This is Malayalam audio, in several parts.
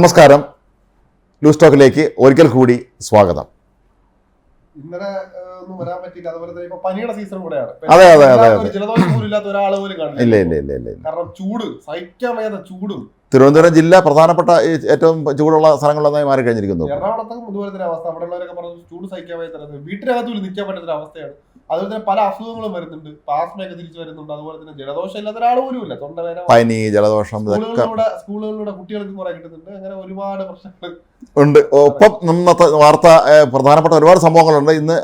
നമസ്കാരം. ന്യൂസ് ടോക്കിലേക്ക് ഒരിക്കൽ കൂടി സ്വാഗതം. ഇന്നലെ ഒന്നും വരാൻ പറ്റില്ല അതുപോലെ തന്നെ ഇപ്പൊ പനിയുടെ സീസൺ കൂടെയാണ്. അതെ, അതെ, അതെ, ഒരു ജലദോഷം പോലും ഇല്ലാത്ത ഒരാൾ പോലും കാണില്ല. ഇല്ല ഇല്ല ഇല്ല. കാരണം ചൂട് സഹിക്കാൻ വയ്യാത്ത ചൂടും. തിരുവനന്തപുരം ജില്ല പ്രധാനപ്പെട്ട ഏറ്റവും ചൂടുള്ള സ്ഥലങ്ങളിലൊന്നായി മാറി കഴിഞ്ഞിരിക്കുന്നു എറണാകുളത്തും ഇതുപോലെ തന്നെ അവസ്ഥ. അവിടെ ഉള്ളവരൊക്കെ പറഞ്ഞു ചൂട് സഹിക്കാൻ വയ്യാത്ത വീട്ടിനകത്ത് പോലും നിൽക്കാൻ പറ്റുന്ന അവസ്ഥയാണ് അതുപോലെ തന്നെ പല അസുഖങ്ങളും വരുന്നുണ്ട്. പാസ്മയൊക്കെ തിരിച്ചു വരുന്നുണ്ട്. അതുപോലെ തന്നെ ജലദോഷം ഇല്ലാത്ത ഒരാൾ പോലും ഇല്ല. തൊണ്ടവേദന പനി ജലദോഷം സ്കൂളുകളിലൂടെ സ്കൂളുകളിലൂടെ കുട്ടികൾക്ക് കുറെ കിട്ടുന്നുണ്ട്. അങ്ങനെ ഒരുപാട് പ്രശ്നങ്ങൾ. ഉണ്ട്. ഒപ്പം ഇന്നത്തെ വാർത്ത പ്രധാനപ്പെട്ട ഒരുപാട് സംഭവങ്ങളുണ്ട്. ഇന്ന്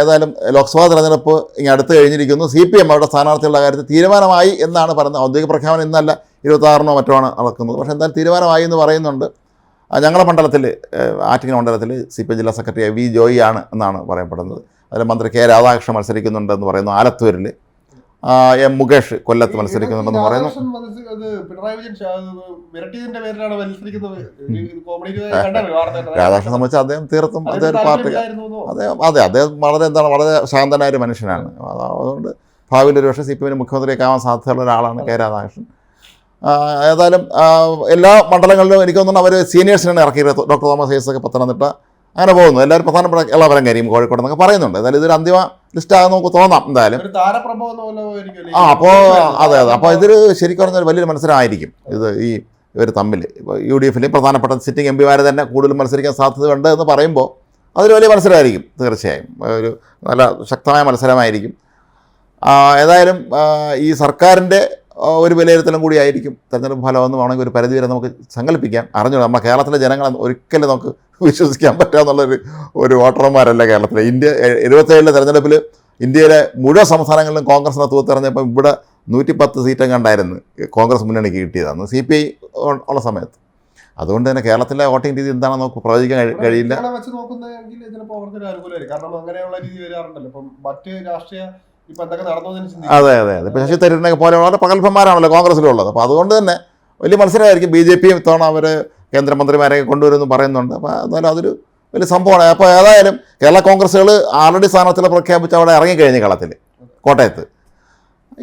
ഏതായാലും ലോക്സഭാ തെരഞ്ഞെടുപ്പ് ഇനി അടുത്ത് കഴിഞ്ഞിരിക്കുന്നു. സി പി എം അവരുടെ സ്ഥാനാർത്ഥികളുടെ കാര്യത്തിൽ തീരുമാനമായി എന്നാണ് പറയുന്നത്. ഔദ്യോഗിക പ്രഖ്യാപനം ഇന്നല്ല ഇരുപത്തി ആറിനോ മറ്റോ ആണ് നടക്കുന്നത്. പക്ഷേ എന്തായാലും തീരുമാനമായി എന്ന് പറയുന്നുണ്ട്. ഞങ്ങളുടെ മണ്ഡലത്തിൽ ആറ്റിങ്ങൽ മണ്ഡലത്തിൽ സി പി എം ജില്ലാ സെക്രട്ടറി വി ജോയി ആണ് എന്നാണ് പറയപ്പെടുന്നത്. അതിൽ മന്ത്രി കെ രാധാകൃഷ്ണൻ മത്സരിക്കുന്നുണ്ടെന്ന് പറയുന്നു ആലത്തൂരിൽ എം മുകേഷ് കൊല്ലത്ത് മത്സരിക്കുന്നുണ്ടെന്ന് പറയുന്നു. രാധാകൃഷ്ണൻ സംബന്ധിച്ച് അദ്ദേഹം തീർത്തും അദ്ദേഹം പാർട്ടി? അദ്ദേഹം അതെ അദ്ദേഹം വളരെ എന്താണ് വളരെ ശാന്തനായ ഒരു മനുഷ്യനാണ്. അതുകൊണ്ട് ഭാവിയിൽ ഒരു പക്ഷേ സി പി എമ്മിന് മുഖ്യമന്ത്രിയൊക്കെ ആവാൻ സാധ്യതയുള്ള ഒരാളാണ് കെ രാധാകൃഷ്ണൻ. ഏതായാലും എല്ലാ മണ്ഡലങ്ങളിലും എനിക്ക് തോന്നുന്നു അവർ സീനിയേഴ്സിനാണ് ഇറക്കിയത്. ഡോക്ടർ തോമസ് ഐസൊക്കെ പത്തനംതിട്ട. അങ്ങനെ പോകുന്നു. എല്ലാവരും പ്രധാനപ്പെട്ട ഇളവരം കരിയും കോഴിക്കോട് എന്നൊക്കെ പറയുന്നുണ്ട്. എന്തായാലും ഇതൊരു അന്തിമ ലിസ്റ്റ് ആകുന്ന നമുക്ക് തോന്നാം. എന്തായാലും ആ അപ്പോൾ അതെ അതെ. അപ്പോൾ ഇതൊരു ശരിക്കും പറഞ്ഞാൽ വലിയൊരു മത്സരമായിരിക്കും. ഇത് ഈ ഇവർ തമ്മിൽ. ഇപ്പോൾ യു ഡി എഫിലെ പ്രധാനപ്പെട്ട സിറ്റിംഗ് എം പിമാരെ തന്നെ കൂടുതൽ മത്സരിക്കാൻ സാധ്യതയുണ്ട് എന്ന് പറയുമ്പോൾ അതൊരു വലിയ മത്സരമായിരിക്കും തീർച്ചയായും. ഒരു നല്ല ശക്തമായ മത്സരമായിരിക്കും. ഏതായാലും ഈ സർക്കാരിന്റെ ഒരു വിലയിരുത്തലും കൂടി ആയിരിക്കും. തെരഞ്ഞെടുപ്പ് ഫലമെന്ന് വേണമെങ്കിൽ ഒരു പരിധിവരെ നമുക്ക് സങ്കല്പിക്കാം. അറിഞ്ഞു നമ്മുടെ കേരളത്തിലെ ജനങ്ങളെ ഒരിക്കലും നമുക്ക് വിശ്വസിക്കാൻ പറ്റാന്നുള്ളൊരു ഒരു വോട്ടർമാരല്ല കേരളത്തിലെ. ഇന്ത്യ എഴുപത്തേഴിലെ തെരഞ്ഞെടുപ്പിൽ ഇന്ത്യയിലെ മുഴുവൻ സംസ്ഥാനങ്ങളിലും കോൺഗ്രസിനെ തൂത്തെറിഞ്ഞപ്പോൾ ഇവിടെ നൂറ്റി പത്ത് സീറ്റും കണ്ടായിരുന്നു. കോൺഗ്രസ് മുന്നണിക്ക് കിട്ടിയതാണ് സി പി ഐ ഉള്ള സമയത്ത്. അതുകൊണ്ട് തന്നെ കേരളത്തിലെ വോട്ടിംഗ് രീതി എന്താണെന്ന് നമുക്ക് പ്രവചിക്കാൻ കഴിയില്ല. വെച്ച് നോക്കുന്നതെങ്കിൽ ഇതിനിപ്പോൾ അവർക്ക് അനുകൂലമായിരിക്കും. കാരണം അങ്ങനെയുള്ള രീതി വരാറുണ്ടല്ലോ. ഇപ്പം മറ്റ് രാഷ്ട്രീയ അതെ അതെ അതെ. ഇപ്പോൾ ശശി തരൂരിനെ പോലെ വളരെ പകൽപ്പന്മാരാണല്ലോ കോൺഗ്രസ്സിലുള്ളത്. അപ്പോൾ അതുകൊണ്ട് തന്നെ വലിയ മത്സരമായിരിക്കും ബി ജെ പിയും ഇത്തവണ അവർ കേന്ദ്രമന്ത്രിമാരെയൊക്കെ കൊണ്ടുവരുമെന്ന് പറയുന്നുണ്ട്. അപ്പോൾ എന്നാലും അതൊരു വലിയ സംഭവമാണ്. അപ്പോൾ ഏതായാലും കേരള കോൺഗ്രസ്സുകൾ ആൾറെഡി സ്ഥാനാർത്ഥികളെ പ്രഖ്യാപിച്ച് അവിടെ ഇറങ്ങിക്കഴിഞ്ഞ് കളത്തിൽ കോട്ടയത്ത്.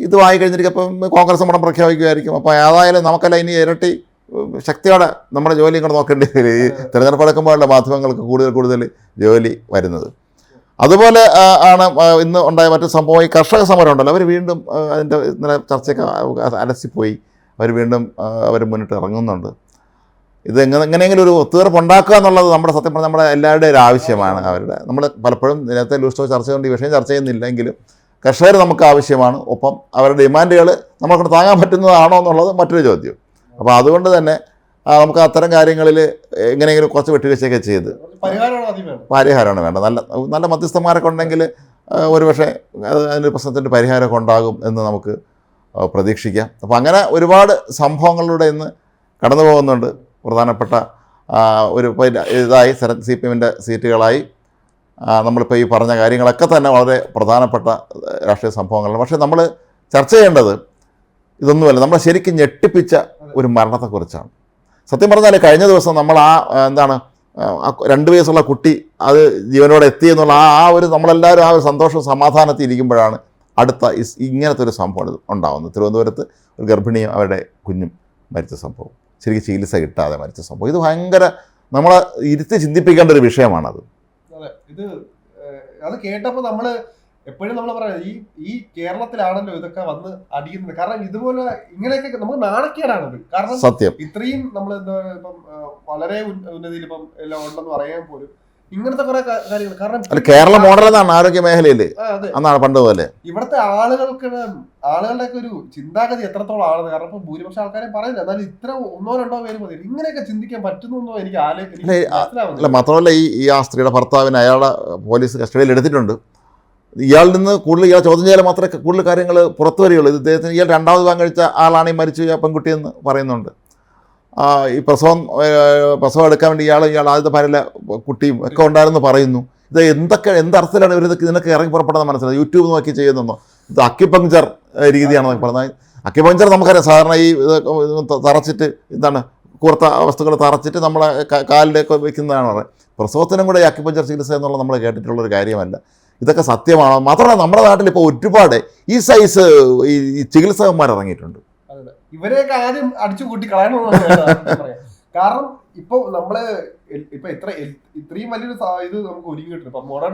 ഇത് വായി കഴിഞ്ഞിരിക്കും. കോൺഗ്രസ് നമ്മുടെ പ്രഖ്യാപിക്കുമായിരിക്കും. അപ്പോൾ ഏതായാലും നമുക്കല്ല ഇനി ഇരട്ടി ശക്തിയോടെ നമ്മുടെ ജോലി ഇങ്ങോട്ട് നോക്കേണ്ടി വരും. ഈ തിരഞ്ഞെടുപ്പ് എടുക്കുമ്പോഴുള്ള മാധ്യമങ്ങൾക്ക് കൂടുതൽ കൂടുതൽ ജോലി വരുന്നത്. അതുപോലെ ആണ് ഇന്ന് ഉണ്ടായ മറ്റു സംഭവം ഈ കർഷക സമരം ഉണ്ടല്ലോ. അവർ വീണ്ടും അതിന്റെ ഇന്നലെ ചർച്ചയൊക്കെ അലസിപ്പോയി. അവർ വീണ്ടും അവർ മുന്നിട്ട് ഇറങ്ങുന്നുണ്ട്. ഇത് എങ്ങനെ എങ്ങനെയെങ്കിലും ഒരു ഒത്തുതീർപ്പ് ഉണ്ടാക്കുക എന്നുള്ളത് നമ്മുടെ സത്യം പറഞ്ഞാൽ നമ്മുടെ എല്ലാവരുടെയും ഒരു ആവശ്യമാണ് അവരുടെ. നമ്മൾ പലപ്പോഴും നേരത്തെ ലൂസ്റ്റോ ചർച്ച കൊണ്ട് ഈ വിഷയം ചർച്ച ചെയ്യുന്നില്ലെങ്കിലും കർഷകർ നമുക്ക് ആവശ്യമാണ്. ഒപ്പം അവരുടെ ഡിമാൻഡുകൾ നമ്മളെ താങ്ങാൻ പറ്റുന്നതാണോ എന്നുള്ളത് മറ്റൊരു ചോദ്യം. അപ്പോൾ അതുകൊണ്ട് തന്നെ നമുക്ക് അത്തരം കാര്യങ്ങളിൽ എങ്ങനെയെങ്കിലും കുറച്ച് വെട്ടുവീഴ്ചയൊക്കെ ചെയ്ത്. പരിഹാരമാണ് വേണ്ട നല്ല നല്ല മധ്യസ്ഥന്മാരൊക്കെ ഉണ്ടെങ്കിൽ ഒരുപക്ഷെ അത് അതിന്റെ പ്രശ്നത്തിന്റെ പരിഹാരമൊക്കെ ഉണ്ടാകും എന്ന് നമുക്ക് പ്രതീക്ഷിക്കാം. അപ്പോൾ അങ്ങനെ ഒരുപാട് സംഭവങ്ങളിലൂടെ ഇന്ന് കടന്നു പോകുന്നുണ്ട്. പ്രധാനപ്പെട്ട ഒരു ഇതായി സി പി എമ്മിന്റെ സീറ്റുകളായി. നമ്മളിപ്പോൾ ഈ പറഞ്ഞ കാര്യങ്ങളൊക്കെ തന്നെ വളരെ പ്രധാനപ്പെട്ട രാഷ്ട്രീയ സംഭവങ്ങളാണ്. പക്ഷേ നമ്മൾ ചർച്ച ചെയ്യേണ്ടത് ഇതൊന്നുമല്ല. നമ്മളെ ശരിക്കും ഞെട്ടിപ്പിച്ച ഒരു മരണത്തെക്കുറിച്ചാണ്. സത്യം പറഞ്ഞാൽ കഴിഞ്ഞ ദിവസം നമ്മൾ ആ എന്താണ് രണ്ട് വയസ്സുള്ള കുട്ടി അത് ജീവനോടെ എത്തി എന്നുള്ള ആ ആ ഒരു നമ്മളെല്ലാവരും ആ ഒരു സന്തോഷവും സമാധാനത്തിൽ ഇരിക്കുമ്പോഴാണ് അടുത്ത ഇങ്ങനത്തെ ഒരു സംഭവം ഉണ്ടാകുന്നത് തിരുവനന്തപുരത്ത് ഒരു ഗർഭിണിയും അവരുടെ കുഞ്ഞും മരിച്ച സംഭവം. ശരിക്കും ചികിത്സ കിട്ടാതെ മരിച്ച സംഭവം. ഇത് ഭയങ്കര നമ്മളെ ഇരുത്തി ചിന്തിപ്പിക്കേണ്ട ഒരു വിഷയമാണത്. ഇത് അത് കേട്ടപ്പോൾ നമ്മൾ എപ്പോഴും നമ്മൾ പറയാം ഈ ഈ കേരളത്തിലാണല്ലോ ഇതൊക്കെ വന്ന് അടിയുന്നത്. കാരണം ഇതുപോലെ ഇങ്ങനെയൊക്കെ നമുക്ക് നാണക്കേടാണത്. കാരണം സത്യം. ഇത്രയും നമ്മൾ എന്താ ഇപ്പം വളരെ ഉന്ന- ഉന്നതിയിൽ ഇപ്പം എല്ലാം ഉണ്ടെന്ന് പറയാൻ പോലും ഇങ്ങനത്തെ കുറെ കാര്യങ്ങൾ കാരണം കേരള മോഡൽ എന്നാണ് ആരോഗ്യ മേഖലയിൽ അന്നാണ് പണ്ട് പോലെ ഇവിടുത്തെ ആളുകൾക്ക് ആളുകളുടെ ഒക്കെ ഒരു ചിന്താഗതി എത്രത്തോളം ആണെന്ന് കാരണം ഇപ്പൊ ഭൂരിപക്ഷം ആൾക്കാരെ പറയുന്നില്ല. എന്നാലും ഇത്ര ഒന്നോ രണ്ടോ പേര് മതി. ഇങ്ങനെയൊക്കെ ചിന്തിക്കാൻ പറ്റുന്നോ എനിക്ക് ആലോചിക്കില്ല. മാത്രമല്ല ഈ ആ സ്ത്രീയുടെ ഭർത്താവിനെ അയാളെ പോലീസ് കസ്റ്റഡിയിൽ എടുത്തിട്ടുണ്ട്. ഇയാളിൽ നിന്ന് കൂടുതൽ ഇയാൾ ചോദ്യം ചെയ്യാൻ മാത്രമേ കൂടുതൽ കാര്യങ്ങൾ പുറത്തു വരികയുള്ളൂ ഇത് ഇദ്ദേഹത്തിന് ഇയാൾ രണ്ടാമത് കഴിച്ച ആളാണ് ഈ മരിച്ചു ആ പെൺകുട്ടിയെന്ന് പറയുന്നുണ്ട്. ഈ പ്രസവം പ്രസവം എടുക്കാൻ വേണ്ടി ഇയാൾ ഇയാൾ ആദ്യത്തെ ഭാര്യയിലെ കുട്ടിയും ഒക്കെ ഉണ്ടായിരുന്നു പറയുന്നു. ഇത് എന്തൊക്കെ എന്തർത്ഥത്തിലാണ് ഇവർ ഇതിനൊക്കെ ഇറങ്ങി പുറപ്പെടുന്ന മനസ്സിലായി? യൂട്യൂബ് നോക്കി ചെയ്യുന്നോ ഇത് അക്യുപങ്ചർ രീതിയാണെന്നൊക്കെ പറഞ്ഞത് അക്യുപങ്ചർ നമുക്കറിയാം. സാധാരണ ഈ തറച്ചിട്ട് എന്താണ് കൂർത്ത വസ്തുക്കൾ തറച്ചിട്ട് നമ്മളെ കാലിലേക്ക് വെക്കുന്നതാണ് പറയുന്നത് പ്രസവത്തിനും കൂടെ ഈ അക്യുപഞ്ചർ ചികിത്സ എന്നുള്ളത് നമ്മൾ കേട്ടിട്ടുള്ളൊരു കാര്യമല്ല. ഇതൊക്കെ സത്യമാണ്. മാത്രമല്ല നമ്മുടെ നാട്ടിൽ ഇപ്പോൾ ഒരുപാട് ഈ സൈസ് ഈ ചികിത്സകന്മാർ ഇറങ്ങിയിട്ടുണ്ട്. ഇവരെയൊക്കെ ആദ്യം അടിച്ചു കൂട്ടി കളയണമെന്നാണ് കാരണം ഇപ്പൊ നമ്മൾ ഇപ്പൊ ഇത്ര ഇത്രയും വലിയൊരു ഇത് നമുക്ക് ഒരുങ്ങി കിട്ടും ഇപ്പൊ മോഡേൺ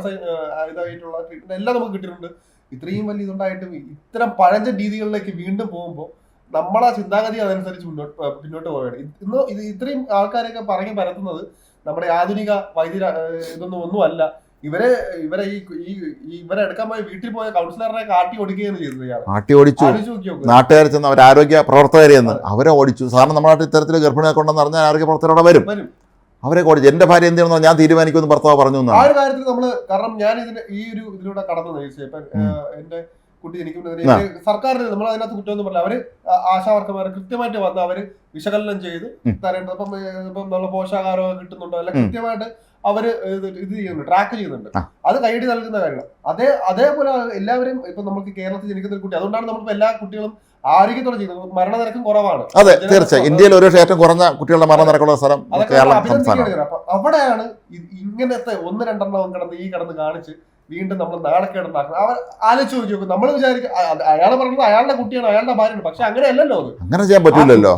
ഇതായിട്ടുള്ള ട്രീറ്റ്മെന്റ് എല്ലാം നമുക്ക് കിട്ടിയിട്ടുണ്ട്. ഇത്രയും വലിയ ഇതുണ്ടായിട്ടും ഇത്തരം പഴഞ്ച രീതികളിലേക്ക് വീണ്ടും പോകുമ്പോൾ നമ്മളെ ചിന്താഗതി അതനുസരിച്ച് മുന്നോട്ട് പിന്നോട്ട് പോവുകയാണ്. ഇന്ന് ഇത് ഇത്രയും ആൾക്കാരൊക്കെ പറഞ്ഞു പരത്തുന്നത് നമ്മുടെ ആധുനിക വൈദ്യ ഇതൊന്നും ഒന്നുമല്ല. ഇവരെ ഇവരെ ഈ ഇവരെ എടുക്കാൻ പോയ വീട്ടിൽ പോയ കൗൺസിലറിനെ കാട്ടി ഓടിക്കുകയാണ് ചെയ്തത് ആട്ടി ഓടിച്ചു. നാട്ടുകാർ ചെന്ന് അവർ ആരോഗ്യ പ്രവർത്തകരെ ചെന്ന് അവരെ ഓടിച്ചു. സാറിന് നമ്മുടെ നാട്ടിൽ ഇത്തരത്തിൽ ഗർഭിണിയെ കൊണ്ടെന്ന് പറഞ്ഞാൽ ആരോഗ്യ പ്രവർത്തകരോടെ വരും. വരും. അവരെ ഓടിച്ചു എന്റെ ഭാര്യ എന്ത് ചെയ്യണമെന്ന് ഞാൻ തീരുമാനിക്കുമെന്ന് ഭർത്താവ് പറഞ്ഞു ആ ഒരു കാര്യത്തിൽ നമ്മൾ കാരണം ഞാൻ ഇതിന് ഈ ഒരു ഇതിലൂടെ കടന്നു ഇപ്പൊ ഉം. എന്റെ കുട്ടി ജനിക്കുന്നതിന് സർക്കാരിന് നമ്മൾ അതിനകത്ത് കുറ്റമൊന്നും പറഞ്ഞില്ല അവർ ആശാവർക്കന്മാർ കൃത്യമായിട്ട് വന്ന് അവർ വിശകലനം ചെയ്ത്. തരേണ്ടത്. അപ്പം ഇപ്പം നല്ല പോഷകാഹാരം കിട്ടുന്നുണ്ടോ? അല്ല കൃത്യമായിട്ട് അവർ ഇത് ചെയ്യുന്നു ചെയ്യുന്നുണ്ട് ട്രാക്ക് ചെയ്യുന്നുണ്ട്. അത് കൈയടി നൽകുന്ന കാര്യമാണ് അതേ അതേപോലെ എല്ലാവരും ഇപ്പൊ നമുക്ക് കേരളത്തിൽ ജനിക്കുന്ന ഒരു കുട്ടി അതുകൊണ്ടാണ് നമ്മൾ എല്ലാ കുട്ടികളും ആരോഗ്യത്തോടെ ചെയ്യുന്നത് മരണനിരക്കും കുറവാണ്. അതെ തീർച്ചയായും. ഇന്ത്യയിൽ ഒരു ഏറ്റവും കുറഞ്ഞ കുട്ടികളുടെ മരണനിരക്കുള്ള സ്ഥലം കേരളം സംസ്ഥാനം അപ്പൊ അവിടെയാണ് ഇങ്ങനത്തെ ഒന്ന് രണ്ടെണ്ണം കിടന്ന് ഈ കിടന്ന് കാണിച്ച് വീണ്ടും നമ്മൾ നാണക്കേടുണ്ടാക്കുന്നത് അവർ ആലോചിച്ച് നോക്കി നോക്കും. നമ്മൾ വിചാരിക്കും അയാൾ പറയുന്നത് അയാളുടെ കുട്ടിയാണ് അയാളുടെ ഭാര്യയാണ്. പക്ഷെ അങ്ങനെയല്ലല്ലോ അത്. അങ്ങനെ ചെയ്യാൻ പറ്റില്ലല്ലോ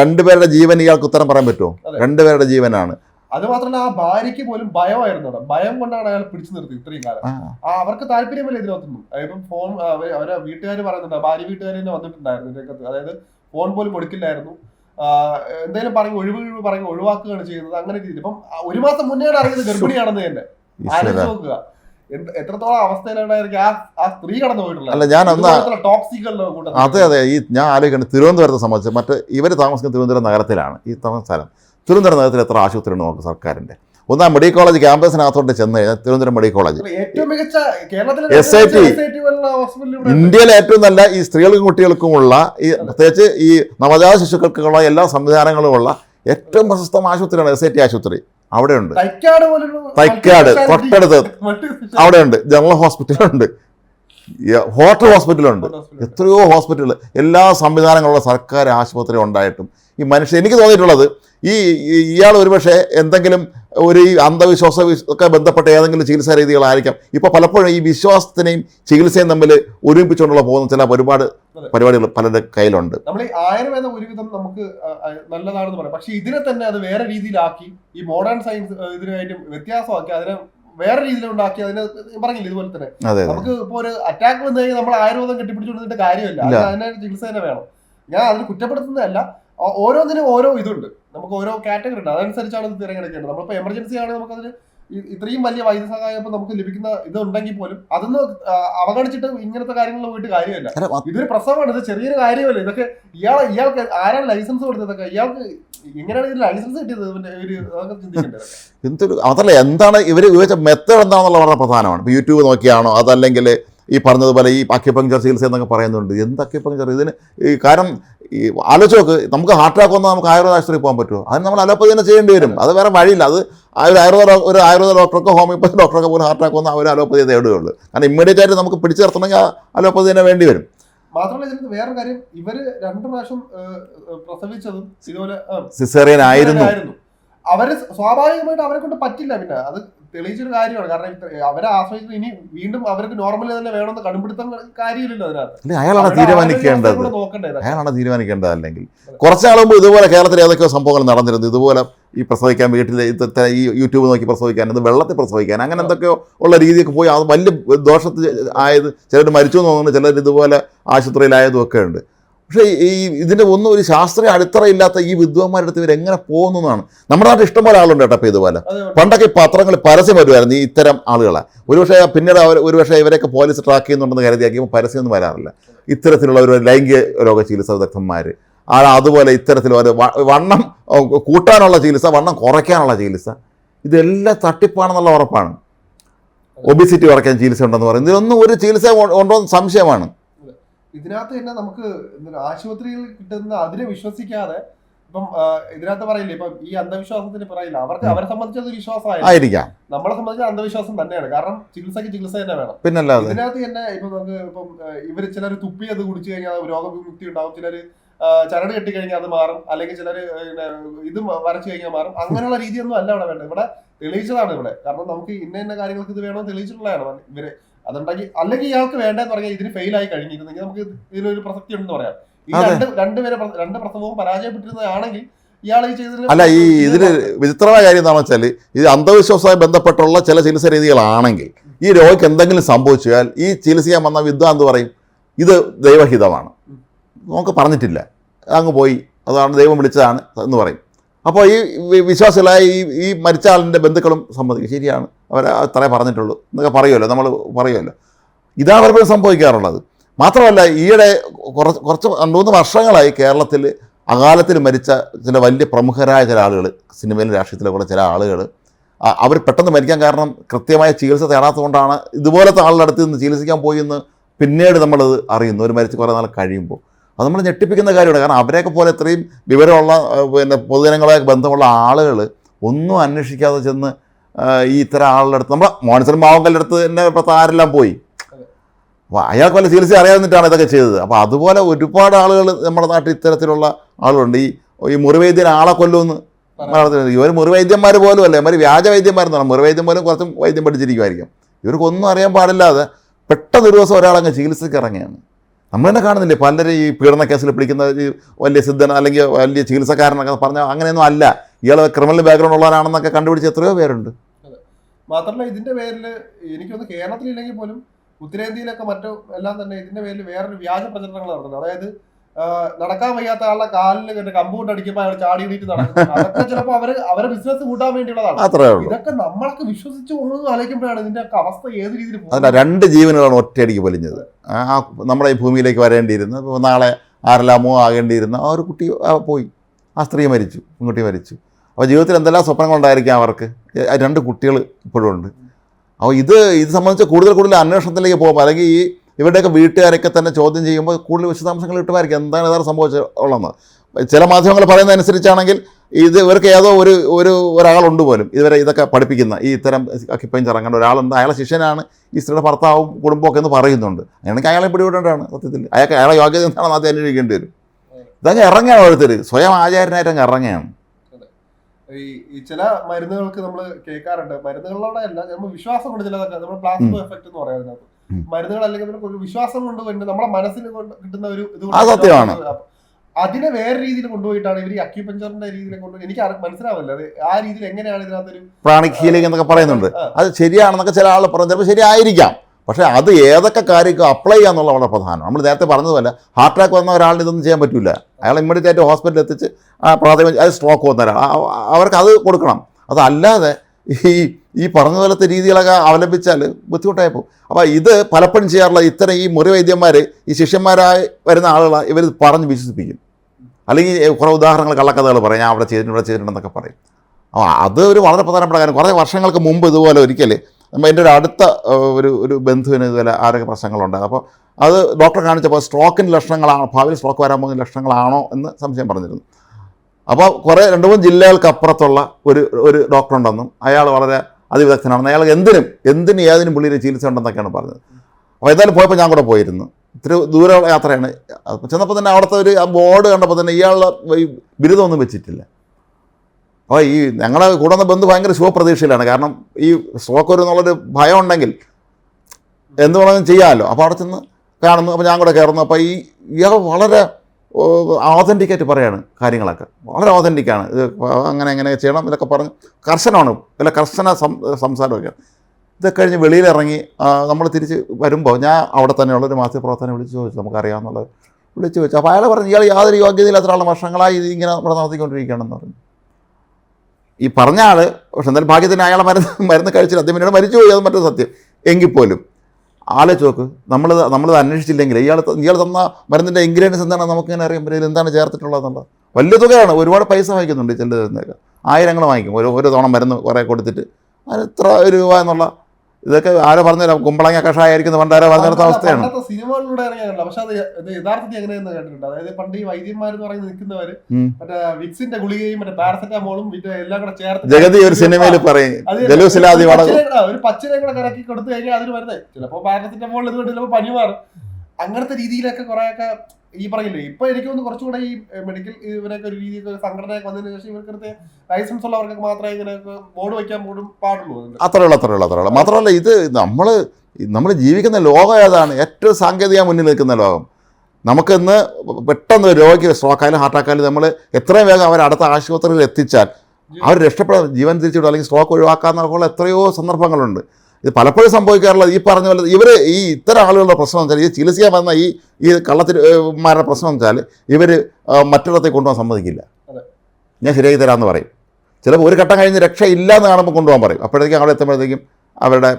രണ്ടുപേരുടെ ജീവൻ ഇയാൾക്ക് ഉത്തരം പറയാൻ പറ്റുമോ. രണ്ടുപേരുടെ ജീവനാണ്. അത് മാത്രമല്ല ആ ഭാര്യയ്ക്ക് പോലും ഭയമായിരുന്നു അവിടെ. ഭയം കൊണ്ടാണ് അയാൾ പിടിച്ചു നിർത്തി ഇത്രയും കാലം. ആ, അവർക്ക് താല്പര്യമില്ല ഇതിനകത്തൊന്നും ഇപ്പം ഫോൺ അവരെ വീട്ടുകാർ പറയുന്നുണ്ട് ഭാര്യ വീട്ടുകാർ തന്നെ വന്നിട്ടുണ്ടായിരുന്നു ഇതിനകത്ത്. അതായത് ഫോൺ പോലും കൊടുക്കില്ലായിരുന്നു. എന്തെങ്കിലും പറയും ഒഴിവ് ഒഴിവ് പറഞ്ഞ് ഒഴിവാക്കുകയാണ് ചെയ്യുന്നത്. അങ്ങനെ രീതിയിൽ. ഇപ്പം ഒരു മാസം മുന്നേ അറിയുന്നത് ഗർഭിണിയാണെന്ന് തന്നെ. ആലോചിച്ച് നോക്കുക. എത്രത്തോളം അവസ്ഥയിലുണ്ടായിരിക്കും ആ ആ സ്ത്രീ കടന്നു പോയിട്ടുള്ളത്. അല്ല ഞാൻ അന്ന് അതെ അതെ. ഈ ഞാൻ ആലോചിക്കുന്നത് തിരുവനന്തപുരത്തെ സംബന്ധിച്ച് മറ്റേ ഇവർ താമസിക്കുന്ന തിരുവനന്തപുരം നഗരത്തിലാണ് ഈ താമസ സ്ഥലം. തിരുവനന്തപുരം നഗരത്തിൽ എത്ര ആശുപത്രി ഉണ്ട് നമുക്ക് സർക്കാരിന്റെ? ഒന്നാം മെഡിക്കൽ കോളേജ് ക്യാമ്പസിനകത്തോട്ട് ചെന്ന് കഴിഞ്ഞാൽ Thiruvananthapuram medical college. S I T. ഇന്ത്യയിലെ ഏറ്റവും നല്ല ഈ സ്ത്രീകൾക്കും കുട്ടികൾക്കുമുള്ള ഈ പ്രത്യേകിച്ച് ഈ നവജാത ശിശുക്കൾക്കുള്ള എല്ലാ സംവിധാനങ്ങളുമുള്ള ഏറ്റവും പ്രശസ്തമായ ആശുപത്രിയാണ് എസ് ഐ ടി ആശുപത്രി. അവിടെയുണ്ട്. തൈക്കാട് തൊട്ടടുത്ത് അവിടെയുണ്ട്. ജനറൽ ഹോസ്പിറ്റലുണ്ട്. ഹോട്ടൽ ഹോസ്പിറ്റലുണ്ട്. എത്രയോ ഹോസ്പിറ്റൽ എല്ലാ സംവിധാനങ്ങളുള്ള സർക്കാർ ആശുപത്രി ഉണ്ടായിട്ടും ഈ മനുഷ്യൻ എനിക്ക് തോന്നിയിട്ടുള്ളത് ഈ ഇയാൾ ഒരുപക്ഷെ എന്തെങ്കിലും ഒരു ഈ അന്ധവിശ്വാസ വിശ്- ഒക്കെ ബന്ധപ്പെട്ട ഏതെങ്കിലും ചികിത്സാ രീതികളായിരിക്കാം ഇപ്പോൾ പലപ്പോഴും ഈ വിശ്വാസത്തിനെയും ചികിത്സയും തമ്മിൽ ഒരുമിപ്പിച്ചുകൊണ്ടുള്ള പോകുന്ന ചില ഒരുപാട്. പരിപാടികൾ പലരുടെ കയ്യിലുണ്ട് നമ്മൾ ഈ ആയുർവേദം ഒരുവിധം നമുക്ക് നല്ലതാണെന്ന് പറയാം പക്ഷേ ഇതിനെ തന്നെ അത് വേറെ രീതിയിലാക്കി ഈ മോഡേൺ സയൻസ് ഇതിനായിട്ട് വ്യത്യാസമാക്കി അതിനെ വേറെ രീതിയിലുണ്ടാക്കി അതിനെ ഞാൻ പറഞ്ഞില്ല ഇതുപോലെ തന്നെ? നമുക്ക് ഇപ്പൊ ഒരു അറ്റാക്ക് വന്നു കഴിഞ്ഞാൽ നമ്മൾ ആയുർവേദം കെട്ടിപ്പിടിച്ചുകൊണ്ടിട്ട് കാര്യമില്ല. അതിന് അതിന് ചികിത്സ തന്നെ വേണം. ഞാൻ അതിന് കുറ്റപ്പെടുത്തുന്നതല്ല. ഓരോന്നിനും ഓരോ ഇതുണ്ട്. നമുക്ക് ഓരോ കാറ്റഗറി ഉണ്ട്. അതനുസരിച്ചാണ് ഇത് തിരഞ്ഞെടുക്കേണ്ടത്. നമ്മളിപ്പോ എമർജൻസി ആണ് നമുക്ക് അതിന് ഇത്രയും വലിയ വൈദ്യസഹായം ഇപ്പൊ നമുക്ക് ലഭിക്കുന്ന ഇതുണ്ടെങ്കിൽ പോലും അതൊന്ന് അവഗണിച്ചിട്ട് ഇങ്ങനത്തെ കാര്യങ്ങൾ പോയിട്ട് കാര്യമല്ല. ഇതൊരു പ്രസവമാണ്. ഇത് ചെറിയൊരു കാര്യമല്ല. ഇതൊക്കെ ഇയാൾ ഇയാൾക്ക് ആരാണ് ലൈസൻസ് കൊടുത്തതൊക്കെ? ഇയാൾക്ക് എന്തൊരു അതല്ല എന്താണ് ഇവർ ഉപയോഗിച്ച മെത്തേഡ് എന്താണെന്നുള്ള വളരെ പ്രധാനമാണ്. ഇപ്പോൾ യൂട്യൂബ് നോക്കിയാണോ? അതല്ലെങ്കിൽ ഈ പറഞ്ഞതുപോലെ ഈ അക്യുപങ്ചർ ചികിത്സ എന്നൊക്കെ പറയുന്നുണ്ട്. എന്ത് അക്യുപങ്ചർ ഇതിന് ഈ കാരണം ഈ ആലോചിച്ച് നോക്ക്. നമുക്ക് ഹാർട്ട് അറ്റാക്ക് വന്നാൽ നമുക്ക് ആയുർവേദ ആശുപത്രിയിൽ പോകാൻ പറ്റുമോ? അതിന് നമ്മൾ അലോപ്പതി തന്നെ ചെയ്യേണ്ടി വരും. അത് വേറെ വഴിയില്ല. അത് ഒരു ആയുർവേദ ഒരു ആയുർവേദ ഡോക്ടർക്കോ ഹോമിയോപ്പതി ഡോക്ടറൊക്കെ പോലും ഹാർട്ട് അറ്റാക്ക് വന്നാൽ അവർ അലോപ്പതി തേടുകയുള്ളൂ കാരണം ഇമ്മീഡിയറ്റ് ആയിട്ട് നമുക്ക് പിടിച്ചു നിർത്തണമെങ്കിൽ അലോപ്പതി തന്നെ വേണ്ടി വരും. മാത്രമല്ല ഇതിനകത്ത് വേറെ കാര്യം ഇവർ രണ്ടു പ്രാവശ്യം പ്രസവിച്ചതും ഇതുപോലെ സിസേറിയൻ ആയിരുന്നു. അവർ സ്വാഭാവികമായിട്ട് അവരെ കൊണ്ട് പറ്റില്ല പിന്നെ. അത് തെളിയിച്ചൊരു കാര്യമാണ്. കാരണം അവരെ ആശ്രയിച്ചത് ഇനി വീണ്ടും അവർക്ക് നോർമൽ തന്നെ വേണമെന്ന് കടുംപിടുത്തം കാര്യമില്ലല്ലോ അതിനകത്ത്. അയാളാണ് തീരുമാനിക്കേണ്ടത്. അയാളാണ് തീരുമാനിക്കേണ്ടത് അല്ലെങ്കിൽ കുറച്ച് നാൾ മുമ്പ് ഇതുപോലെ കേരളത്തിൽ ഏതൊക്കെയോ സംഭവങ്ങൾ നടന്നിരുന്നു. ഇതുപോലെ ഈ പ്രസവിക്കാൻ വീട്ടിൽ ഈ യൂട്യൂബ് നോക്കി പ്രസവിക്കാൻ അത് വെള്ളത്തിൽ പ്രസവിക്കാൻ അങ്ങനെ എന്തൊക്കെയോ ഉള്ള രീതിയൊക്കെ പോയി. അത് വലിയ ദോഷത്തിൽ ആയത് ചിലർ മരിച്ചു എന്ന് തോന്നുന്നു ചിലർ ഇതുപോലെ ആശുപത്രിയിലായതും ഒക്കെ ഉണ്ട്. പക്ഷേ ഈ ഇതിന്റെ ഒന്നും ഒരു ശാസ്ത്രീയ അടിത്തറയില്ലാത്ത ഈ വിദ്വാന്മാരുടെ അടുത്ത് ഇവർ എങ്ങനെ പോകുന്നു എന്നാണ്. നമ്മുടെ നാട്ടിൽ ഇഷ്ടംപോലെ ആളുണ്ട് കേട്ടോ അപ്പോൾ ഇതുപോലെ. പണ്ടൊക്കെ ഈ പത്രങ്ങൾ പരസ്യം വരുമായിരുന്നു ഈ ഇത്തരം ആളുകളെ. ഒരുപക്ഷെ പിന്നീട് അവർ ഒരുപക്ഷെ ഇവരെയൊക്കെ പോലീസ് ട്രാക്ക് ചെയ്യുന്നുണ്ടെന്ന് കരുതിയാക്കിയപ്പോൾ പരസ്യമൊന്നും വരാറില്ല. ഇത്തരത്തിലുള്ള ഒരു ലൈംഗിക രോഗ ചികിത്സ വിദഗ്ധന്മാർ ആ അതുപോലെ ഇത്തരത്തിൽ ഒരു വണ്ണം കൂട്ടാനുള്ള ചികിത്സ വണ്ണം കുറയ്ക്കാനുള്ള ചികിത്സ. ഇതെല്ലാം തട്ടിപ്പാണെന്നുള്ള ഉറപ്പാണ്. ഒബിസിറ്റി കുറയ്ക്കാൻ ചികിത്സ ഉണ്ടെന്ന് പറയുന്നത്. ഇതിലൊന്നും ഒരു ചികിത്സ ഉണ്ടോ എന്ന് സംശയമാണ്. ഇതിനകത്ത് തന്നെ നമുക്ക് ആശുപത്രിയിൽ കിട്ടുന്ന അതിനെ വിശ്വസിക്കാതെ ഇപ്പം ഇതിനകത്ത് പറയില്ലേ ഇപ്പം ഈ അന്ധവിശ്വാസത്തിന് പറയില്ല അവർക്ക് അവരെ സംബന്ധിച്ച് അത് വിശ്വാസമായിരിക്കാം നമ്മളെ സംബന്ധിച്ച് അന്ധവിശ്വാസം തന്നെയാണ്. കാരണം ചികിത്സയ്ക്ക് ചികിത്സ തന്നെ വേണം. പിന്നല്ലാതെ. ഇതിനകത്ത് തന്നെ ഇപ്പൊ നമുക്ക് ഇപ്പം ഇവർ ചിലർ തുപ്പി അത് കുടിച്ചു കഴിഞ്ഞാൽ രോഗവിമുക്തി ഉണ്ടാവും. ചിലര് ആ, ചരട് കെട്ടി കഴിഞ്ഞാൽ അത് മാറും. അല്ലെങ്കിൽ ചിലർ പിന്നെ ഇത് വരച്ചു കഴിഞ്ഞാൽ മാറും. അങ്ങനെയുള്ള രീതിയൊന്നും അല്ല ഇവിടെ വേണ്ടത്. ഇവിടെ തെളിയിച്ചതാണ് ഇവിടെ. കാരണം നമുക്ക് ഇന്ന ഇന്ന കാര്യങ്ങൾക്ക് ഇത് വേണമെന്ന് തെളിയിച്ചിട്ടുള്ളതാണ്. ഇവർ അതുണ്ടെങ്കിൽ അല്ലെങ്കിൽ ഇയാൾക്ക് വേണ്ടെന്ന് പറഞ്ഞാൽ ഇതിന് ഫെയിൽ ആയി കഴിഞ്ഞിരുന്നെങ്കിൽ നമുക്ക് ഇതിനൊരു പ്രസക്തി ഉണ്ടെന്ന് പറയാം. ഈ രണ്ട് രണ്ട് രണ്ടുപേരെ രണ്ട് പ്രസവവും പരാജയപ്പെട്ടിരുന്നതാണെങ്കിൽ അല്ല ഈ ഇതിൽ വിചിത്രമായ കാര്യം എന്താണെന്ന് വെച്ചാൽ ഇത് അന്ധവിശ്വാസവുമായി ബന്ധപ്പെട്ടുള്ള ചില ചികിത്സ രീതികളാണെങ്കിൽ ഈ രോഗിക്ക് എന്തെങ്കിലും സംഭവിച്ചാൽ ഈ ചികിത്സിക്കാൻ വന്ന വിദ്വാൻ എന്ന് പറയും ഇത് ദൈവഹിതമാണ്. നമുക്ക് പറഞ്ഞിട്ടില്ല. അങ്ങ് പോയി. അതാണ് ദൈവം വിളിച്ചതാണ് എന്ന് പറയും. അപ്പോൾ ഈ വിശ്വാസികളായ ഈ ഈ മരിച്ച ആളിന്റെ ബന്ധുക്കളും സമ്മതിക്കും. ശരിയാണ്. അവർ അത്രേ പറഞ്ഞിട്ടുള്ളൂ. എന്നൊക്കെ പറയുമല്ലോ. നമ്മൾ പറയുമല്ലോ. ഇതാണ് പലപ്പോഴും സംഭവിക്കാറുള്ളത്. മാത്രമല്ല ഈയിടെ കുറച്ച് കുറച്ച് മൂന്ന് വർഷങ്ങളായി കേരളത്തിൽ അകാലത്തിൽ മരിച്ച ചില വലിയ പ്രമുഖരായ ചില ആളുകൾ സിനിമയിലും രാഷ്ട്രീയത്തിലൊക്കെ ചില ആളുകൾ അവർ പെട്ടെന്ന് മരിക്കാൻ കാരണം കൃത്യമായ ചികിത്സ തേടാത്തതുകൊണ്ടാണ് ഇതുപോലത്തെ ആളുടെ അടുത്ത് നിന്ന് ചികിത്സിക്കാൻ പോയി എന്ന് പിന്നീട് നമ്മളത് അറിയുന്നു. ഒരു മരിച്ച് കുറേ നാൾ കഴിയുമ്പോൾ. അത് നമ്മൾ ഞെട്ടിപ്പിക്കുന്ന കാര്യമാണ്. കാരണം അവരെയൊക്കെ പോലെ ഇത്രയും വിവരമുള്ള പിന്നെ പൊതുജനങ്ങളെ ബന്ധമുള്ള ആളുകൾ ഒന്നും അന്വേഷിക്കാതെ ചെന്ന് ഈ ഇത്തരം ആളുടെ അടുത്ത് നമ്മൾ മോൻസൺ മാവങ്കലിന്റെ അടുത്ത് തന്നെ ഇപ്പോഴത്തെ ആരെല്ലാം പോയി? അപ്പോൾ അയാൾക്ക് വല്ല ചികിത്സ അറിയാതിട്ടാണ് ഇതൊക്കെ ചെയ്തത്. അപ്പോൾ അതുപോലെ ഒരുപാട് ആളുകൾ നമ്മുടെ നാട്ടിൽ ഇത്തരത്തിലുള്ള ആളുകളുണ്ട്. ഈ ഈ മുറിവൈദ്യൻ ആളെ കൊല്ലുമെന്ന് മലയാളത്തിൽ ഇവർ മുറിവൈദ്യന്മാർ പോലും അല്ല. ഇവർ വ്യാജ വൈദ്യന്മാരെന്നാണ് മുറിവൈദ്യം പോലും കുറച്ചും വൈദ്യം പഠിച്ചിരിക്കുമായിരിക്കും ഇവർക്കൊന്നും അറിയാൻ പാടില്ലാതെ പെട്ടെന്ന് ഒരു ദിവസം ഒരാളങ്ങ് ചികിത്സയ്ക്ക് ഇറങ്ങിയാണ് നമ്മൾ തന്നെ കാണുന്നില്ലേ? പലരും ഈ പീഡന കേസിൽ പിടിക്കുന്ന വലിയ സിദ്ധൻ അല്ലെങ്കിൽ വലിയ ചികിത്സക്കാരനൊക്കെ പറഞ്ഞാൽ അങ്ങനെയൊന്നും അല്ല. ഇയാൾ ക്രിമിനൽ ബാക്ക്ഗ്രൗണ്ട് ഉള്ളവരാണെന്നൊക്കെ കണ്ടുപിടിച്ച് എത്രയോ പേരുണ്ട്. മാത്രമല്ല ഇതിന്റെ പേരിൽ എനിക്കൊന്ന് കേരളത്തിലില്ലെങ്കിൽ പോലും ഉത്തരേന്ത്യയിലൊക്കെ മറ്റു എല്ലാം തന്നെ ഇതിന്റെ പേരിൽ വേറൊരു വ്യാജ പ്രചരണങ്ങൾ നടക്കുന്നത്. അതായത് നടക്കാൻ വയ്യാത്ത ആളുടെ കാലിൽ കണ്ട് കമ്പൗണ്ട് അടിക്കുമ്പോൾ അയാൾ ചാടി ഇടിയിട്ട് നടക്കും അതൊക്കെ ചിലപ്പോൾ അവർ അവരെ ബിസിനസ് കൂട്ടാൻ വേണ്ടിയുള്ളതാണ്. ഇതൊക്കെ നമ്മളൊക്കെ വിശ്വസിച്ച് പോകുന്നത് ആലോചിക്കുമ്പോഴാണ് ഇതിന്റെ അവസ്ഥ ഏത് രീതിയിൽ രണ്ട് ജീവനുകളാണ് ഒറ്റയടിക്ക് പൊലിഞ്ഞത്. ആ ആ നമ്മുടെ ഈ ഭൂമിയിലേക്ക് വരേണ്ടിയിരുന്ന ഇപ്പോൾ നാളെ ആരെല്ലാമോ ആകേണ്ടിയിരുന്ന ആ ഒരു കുട്ടി പോയി. ആ സ്ത്രീ മരിച്ചു പെൺകുട്ടി മരിച്ചു. അപ്പോൾ ജീവിതത്തിൽ എന്തെല്ലാം സ്വപ്നങ്ങളുണ്ടായിരിക്കാം അവർക്ക്? രണ്ട് കുട്ടികൾ ഇപ്പോഴും ഉണ്ട്. അപ്പോൾ ഇത് ഇത് സംബന്ധിച്ച് കൂടുതൽ കൂടുതൽ അന്വേഷണത്തിലേക്ക് പോകുമ്പോൾ അല്ലെങ്കിൽ ഈ ഇവരുടെയൊക്കെ വീട്ടുകാരൊക്കെ തന്നെ ചോദ്യം ചെയ്യുമ്പോൾ കൂടുതൽ വിശദാംശങ്ങൾ കിട്ടുമായിരിക്കും. എന്താണ് ഇതാണ് സംഭവിച്ചുള്ളതെന്ന്. ചില മാധ്യമങ്ങൾ പറയുന്ന അനുസരിച്ചാണെങ്കിൽ ഇത് ഇവർക്ക് ഏതോ ഒരു ഒരു ഒരാളുണ്ട് പോലും ഇവരെ ഇതൊക്കെ പഠിപ്പിക്കുന്ന ഈ ഇത്തരം അക്കിപ്പഞ്ച് ഇറങ്ങേണ്ട ഒരാളുണ്ട്. അയാളെ ശിഷ്യനാണ് ഈ സ്ത്രീയുടെ ഭർത്താവും കുടുംബമൊക്കെ എന്ന് പറയുന്നുണ്ട്. അങ്ങനെയൊക്കെ അയാളെ പിടിവിടേണ്ടതാണ് സത്യത്തിൽ. അയാൾക്ക് അയാളെ യോഗ്യത എന്താണെന്ന് ആദ്യം അന്വേഷിക്കേണ്ടി വരും. ഇതങ്ങ് ഇറങ്ങുകയാണ് ഓരോരുത്തർ സ്വയം ആചാരനായിട്ട് അങ്ങ് ഇറങ്ങുകയാണ്. ഈ ചില മരുന്നുകൾക്ക് നമ്മൾ കേൾക്കാറുണ്ട്. മരുന്നുകളോടെ അല്ല നമ്മൾ വിശ്വാസം കൊണ്ട് ചിലതൊക്കെ. നമ്മൾ പ്ലാസ്മോ എഫക്റ്റ് എന്ന് പറയാം അതിനകത്ത്. ഉം. മരുന്നുകൾ അല്ലെങ്കിൽ ഒരു വിശ്വാസം കൊണ്ട് നമ്മുടെ മനസ്സിൽ കിട്ടുന്ന ഒരു ഇത് അത് സത്യമാണ്. അതിനെ വേറെ രീതിയിൽ കൊണ്ടുപോയിട്ടാണ് ഇവർ അക്യുപഞ്ചറിന്റെ രീതിയിൽ കൊണ്ടുപോയി. എനിക്ക് മനസ്സിലാവില്ല. അത് ആ രീതിയിൽ എങ്ങനെയാണ് ഇതിനകത്തൊരു പ്രാണിക് ഹീലിംഗ് എന്നൊക്കെ പറയുന്നുണ്ട്. അത് ശരിയാണെന്നൊക്കെ ചില ആൾ പറഞ്ഞു ചിലപ്പോൾ ശരിയായിരിക്കാം. പക്ഷേ അത് ഏതൊക്കെ കാര്യങ്ങൾക്ക് അപ്ലൈ ചെയ്യുക എന്നുള്ള വളരെ പ്രധാനം നമ്മൾ നേരത്തെ പറഞ്ഞതുപോലെ ഹാർട്ട് അറ്റാക്ക് വന്ന ഒരാളിന് ഇതൊന്നും ചെയ്യാൻ പറ്റില്ല അയാൾ ഇമ്മീഡിയറ്റ് ആയിട്ട് ഹോസ്പിറ്റലിൽ എത്തിച്ച് ആ പ്രാഥമിക അത് സ്ട്രോക്ക് വന്ന ഒരാൾ അവർക്ക് അത് കൊടുക്കണം. അതല്ലാതെ ഈ ഈ പറഞ്ഞ പോലത്തെ രീതികളൊക്കെ അവലംബിച്ചാൽ ബുദ്ധിമുട്ടായി പോകും അപ്പോൾ ഇത് പലപ്പോഴും ചെയ്യാറുള്ള ഇത്തരം ഈ മുറിവൈദ്യന്മാർ ഈ ശിഷ്യന്മാരായി വരുന്ന ആളുകളെ ഇവർ പറഞ്ഞ് വിശ്വസിപ്പിക്കും. അല്ലെങ്കിൽ കുറേ ഉദാഹരണങ്ങൾ കള്ളക്കഥകൾ പറയും ഞാൻ അവിടെ ചെയ്തിട്ടുണ്ട് ഇവിടെ ചെയ്തിട്ടുണ്ടെന്നൊക്കെ പറയും. അപ്പോൾ അത് ഒരു വളരെ പ്രധാനപ്പെട്ട കാര്യം. കുറേ വർഷങ്ങൾക്ക് മുമ്പ് ഇതുപോലെ ഒരിക്കൽ എന്റെ ഒരു അടുത്ത ഒരു ഒരു ബന്ധുവിന് ഇതുപോലെ ആരോഗ്യ പ്രശ്നങ്ങളുണ്ട് അപ്പോൾ അത് ഡോക്ടറെ കാണിച്ചപ്പോൾ സ്ട്രോക്കിന്റെ ലക്ഷണങ്ങളാണോ ഭാവിയിൽ സ്ട്രോക്ക് വരാൻ പോകുന്ന ലക്ഷണങ്ങളാണോ എന്ന് സംശയം പറഞ്ഞിരുന്നു. അപ്പോൾ കുറേ രണ്ട് മൂന്ന് ജില്ലകൾക്ക് അപ്പുറത്തുള്ള ഒരു ഒരു ഡോക്ടർ ഉണ്ടെന്നും അയാൾ വളരെ അതിവിദഗ്ധനാണെന്ന് അയാൾ എന്തിനും എന്തിനും ഏതിനും പുള്ളിയിൽ ചികിത്സ ഉണ്ടെന്നൊക്കെയാണ് പറഞ്ഞത്. അപ്പോൾ ഏതായാലും പോയപ്പോൾ ഞാൻ കൂടെ പോയിരുന്നു. ഇത്ര ദൂര യാത്രയാണ്. ചെന്നപ്പോൾ തന്നെ അവിടുത്തെ ഒരു ആ ബോർഡ് കണ്ടപ്പോൾ തന്നെ ഇയാളുടെ ഈ ബിരുദമൊന്നും വെച്ചിട്ടില്ല. അപ്പോൾ ഈ ഞങ്ങളെ കൂടെ വന്ന ബന്ധു ഭയങ്കര ശുഭപ്രതീക്ഷയിലാണ്. കാരണം ഈ സ്ട്രോക്ക് വരും എന്നുള്ളൊരു ഭയം ഉണ്ടെങ്കിൽ എന്ത് വേണമെങ്കിലും ചെയ്യാമല്ലോ അപ്പോൾ അവിടെ ചെന്ന് കാണുന്നു. അപ്പോൾ ഞാൻ കൂടെ കയറുന്നു. അപ്പോൾ ഈ ഇയാൾ വളരെ ഓതന്റിക്കായിട്ട് പറയാണ് കാര്യങ്ങളൊക്കെ. വളരെ ഓതന്റിക്കാണ് ഇത് അങ്ങനെ എങ്ങനെ ചെയ്യണം ഇതൊക്കെ പറഞ്ഞ് കർശനമാണ്. അല്ല കർശന സം സംസാരമൊക്കെ. ഇതൊക്കെ കഴിഞ്ഞ് വെളിയിലിറങ്ങി നമ്മൾ തിരിച്ച് വരുമ്പോൾ ഞാൻ അവിടെ തന്നെയുള്ള ഒരു മാധ്യമപ്രവർത്തനം വിളിച്ച് ചോദിച്ചു. നമുക്കറിയാമെന്നുള്ളത് വിളിച്ച് ചോദിച്ചു. അപ്പോൾ അയാൾ പറഞ്ഞു ഇയാൾ യാതൊരു യോഗ്യതയില്ലാത്ത വർഷങ്ങളായി ഇത് ഇങ്ങനെ ഇവിടെ നടത്തിക്കൊണ്ടിരിക്കുകയാണെന്ന് പറഞ്ഞു. ഈ പറഞ്ഞ ആൾ പക്ഷെ എന്തായാലും ഭാഗ്യത്തിന് അയാളെ മരുന്ന് മരുന്ന് കഴിച്ചില്ല. അദ്ദേഹം പിന്നീട് മരിച്ചു പോയി അത് മറ്റൊരു സത്യം. എങ്കിൽ പോലും ആലോചിച്ച് നോക്ക്. നമ്മൾ നമ്മളത് അന്വേഷിച്ചില്ലെങ്കിൽ ഇയാൾ ഇയാൾ തന്ന മരുന്നിന്റെ ഇൻഗ്രീഡിയൻസ് എന്താണ് നമുക്കിങ്ങനെ അറിയാൻ പറ്റില്ല എന്താണ് ചേർത്തിട്ടുള്ളതെന്നുള്ളത്. വലിയ തുകയാണ് ഒരുപാട് പൈസ വാങ്ങിക്കുന്നുണ്ട് ചില ഇതിനൊക്കെ ആയിരങ്ങൾ വാങ്ങിക്കും ഓരോ ഓരോ തവണ മരുന്ന് കുറേ കൊടുത്തിട്ട്. അതിന് ഇത്ര രൂപ എന്നുള്ള ഇതൊക്കെ ആരോ പറഞ്ഞാൽ കുമ്പളങ്ങ കഷായിരിക്കുന്ന പണ്ട് ആരോ പറഞ്ഞിടത്ത അവസ്ഥയാണ്. സിനിമകളിലൂടെ ഇറങ്ങിയതല്ല പക്ഷെ അത് യഥാർത്ഥത്തിൽ എങ്ങനെയെന്ന് കേട്ടിട്ടുണ്ട്. അതായത് പണ്ട് ഈ വൈദ്യന്മാർ എന്ന് പറഞ്ഞു നിൽക്കുന്നവര്. മറ്റേ വിക്സിന്റെ ഗുളികയും മറ്റേ പാരസെറ്റാമോളും എല്ലാം കൂടെ ചേർത്ത് ജഗതി ഒരു സിനിമയിൽ പറയും ജലൂസിലാതി ഒരു വട കൂടെ- ഒരു പച്ചിലയും കൂടെ കറക്കി കൊടുത്തു കഴിഞ്ഞാൽ അതിന് വരുന്നത്. ചിലപ്പോ പാരസെറ്റാമോൾ ഇത് കൊണ്ട് ചിലപ്പോ പനി മാറും. അങ്ങനത്തെ രീതിയിലൊക്കെ കുറെയൊക്കെ ഈ പറഞ്ഞില്ലേ ഇപ്പൊ എനിക്ക് ഒന്ന് കുറച്ചുകൂടെ ഈ മെഡിക്കൽ ഇവരൊക്കെ ഒരു രീതിയിൽ സംഘടനയൊക്കെ വന്നതിന് ശേഷം ഇവർക്ക് ലൈസൻസ് ഉള്ളവർക്ക് മാത്രമേ ഇങ്ങനെ ബോർഡ് വയ്ക്കാൻ പോലും പാടുള്ളൂ അത്രേ ഉള്ളൂ അത്രേ ഉള്ളൂ അത്രേ ഉള്ളൂ മാത്രമല്ല ഇത് നമ്മൾ നമ്മൾ ജീവിക്കുന്ന ലോകം ഏതാണ്? ഏറ്റവും സാങ്കേതിക മുന്നിൽ നിൽക്കുന്ന ലോകം. നമുക്കിന്ന് പെട്ടെന്ന് രോഗിക്ക് സ്ട്രോക്ക് ആയാലും ഹാർട്ട് ആയാലും നമ്മൾ എത്രയും വേഗം അവർ അടുത്ത ആശുപത്രിയിൽ എത്തിച്ചാൽ അവർ രക്ഷപ്പെടാൻ ജീവൻ തിരിച്ചുവിടും. അല്ലെങ്കിൽ സ്ട്രോക്ക് ഒഴിവാക്കാന്നുള്ള എത്രയോ സന്ദർഭങ്ങളുണ്ട്. ഇത് പലപ്പോഴും സംഭവിക്കാറുള്ളത് ഈ പറഞ്ഞ പോലെ ഇവർ ഈ ഇത്തരം ആളുകളുടെ പ്രശ്നം എന്ന് വെച്ചാൽ ഈ ചികിത്സിക്കാൻ വന്ന ഈ ഈ കള്ളത്തിന്മാരുടെ പ്രശ്നം എന്ന് വെച്ചാൽ ഇവർ മറ്റൊരിടത്തേക്ക് കൊണ്ടുപോകാൻ സമ്മതിക്കില്ല. ഞാൻ ശരിയാക്കി തരാമെന്ന് പറയും. ചിലപ്പോൾ ഒരു ഘട്ടം കഴിഞ്ഞ് രക്ഷയില്ല എന്ന് കാണുമ്പോൾ കൊണ്ടുപോകാൻ പറയും. അപ്പോഴത്തേക്കും അവിടെ എത്തുമ്പോഴത്തേക്കും അവരുടെ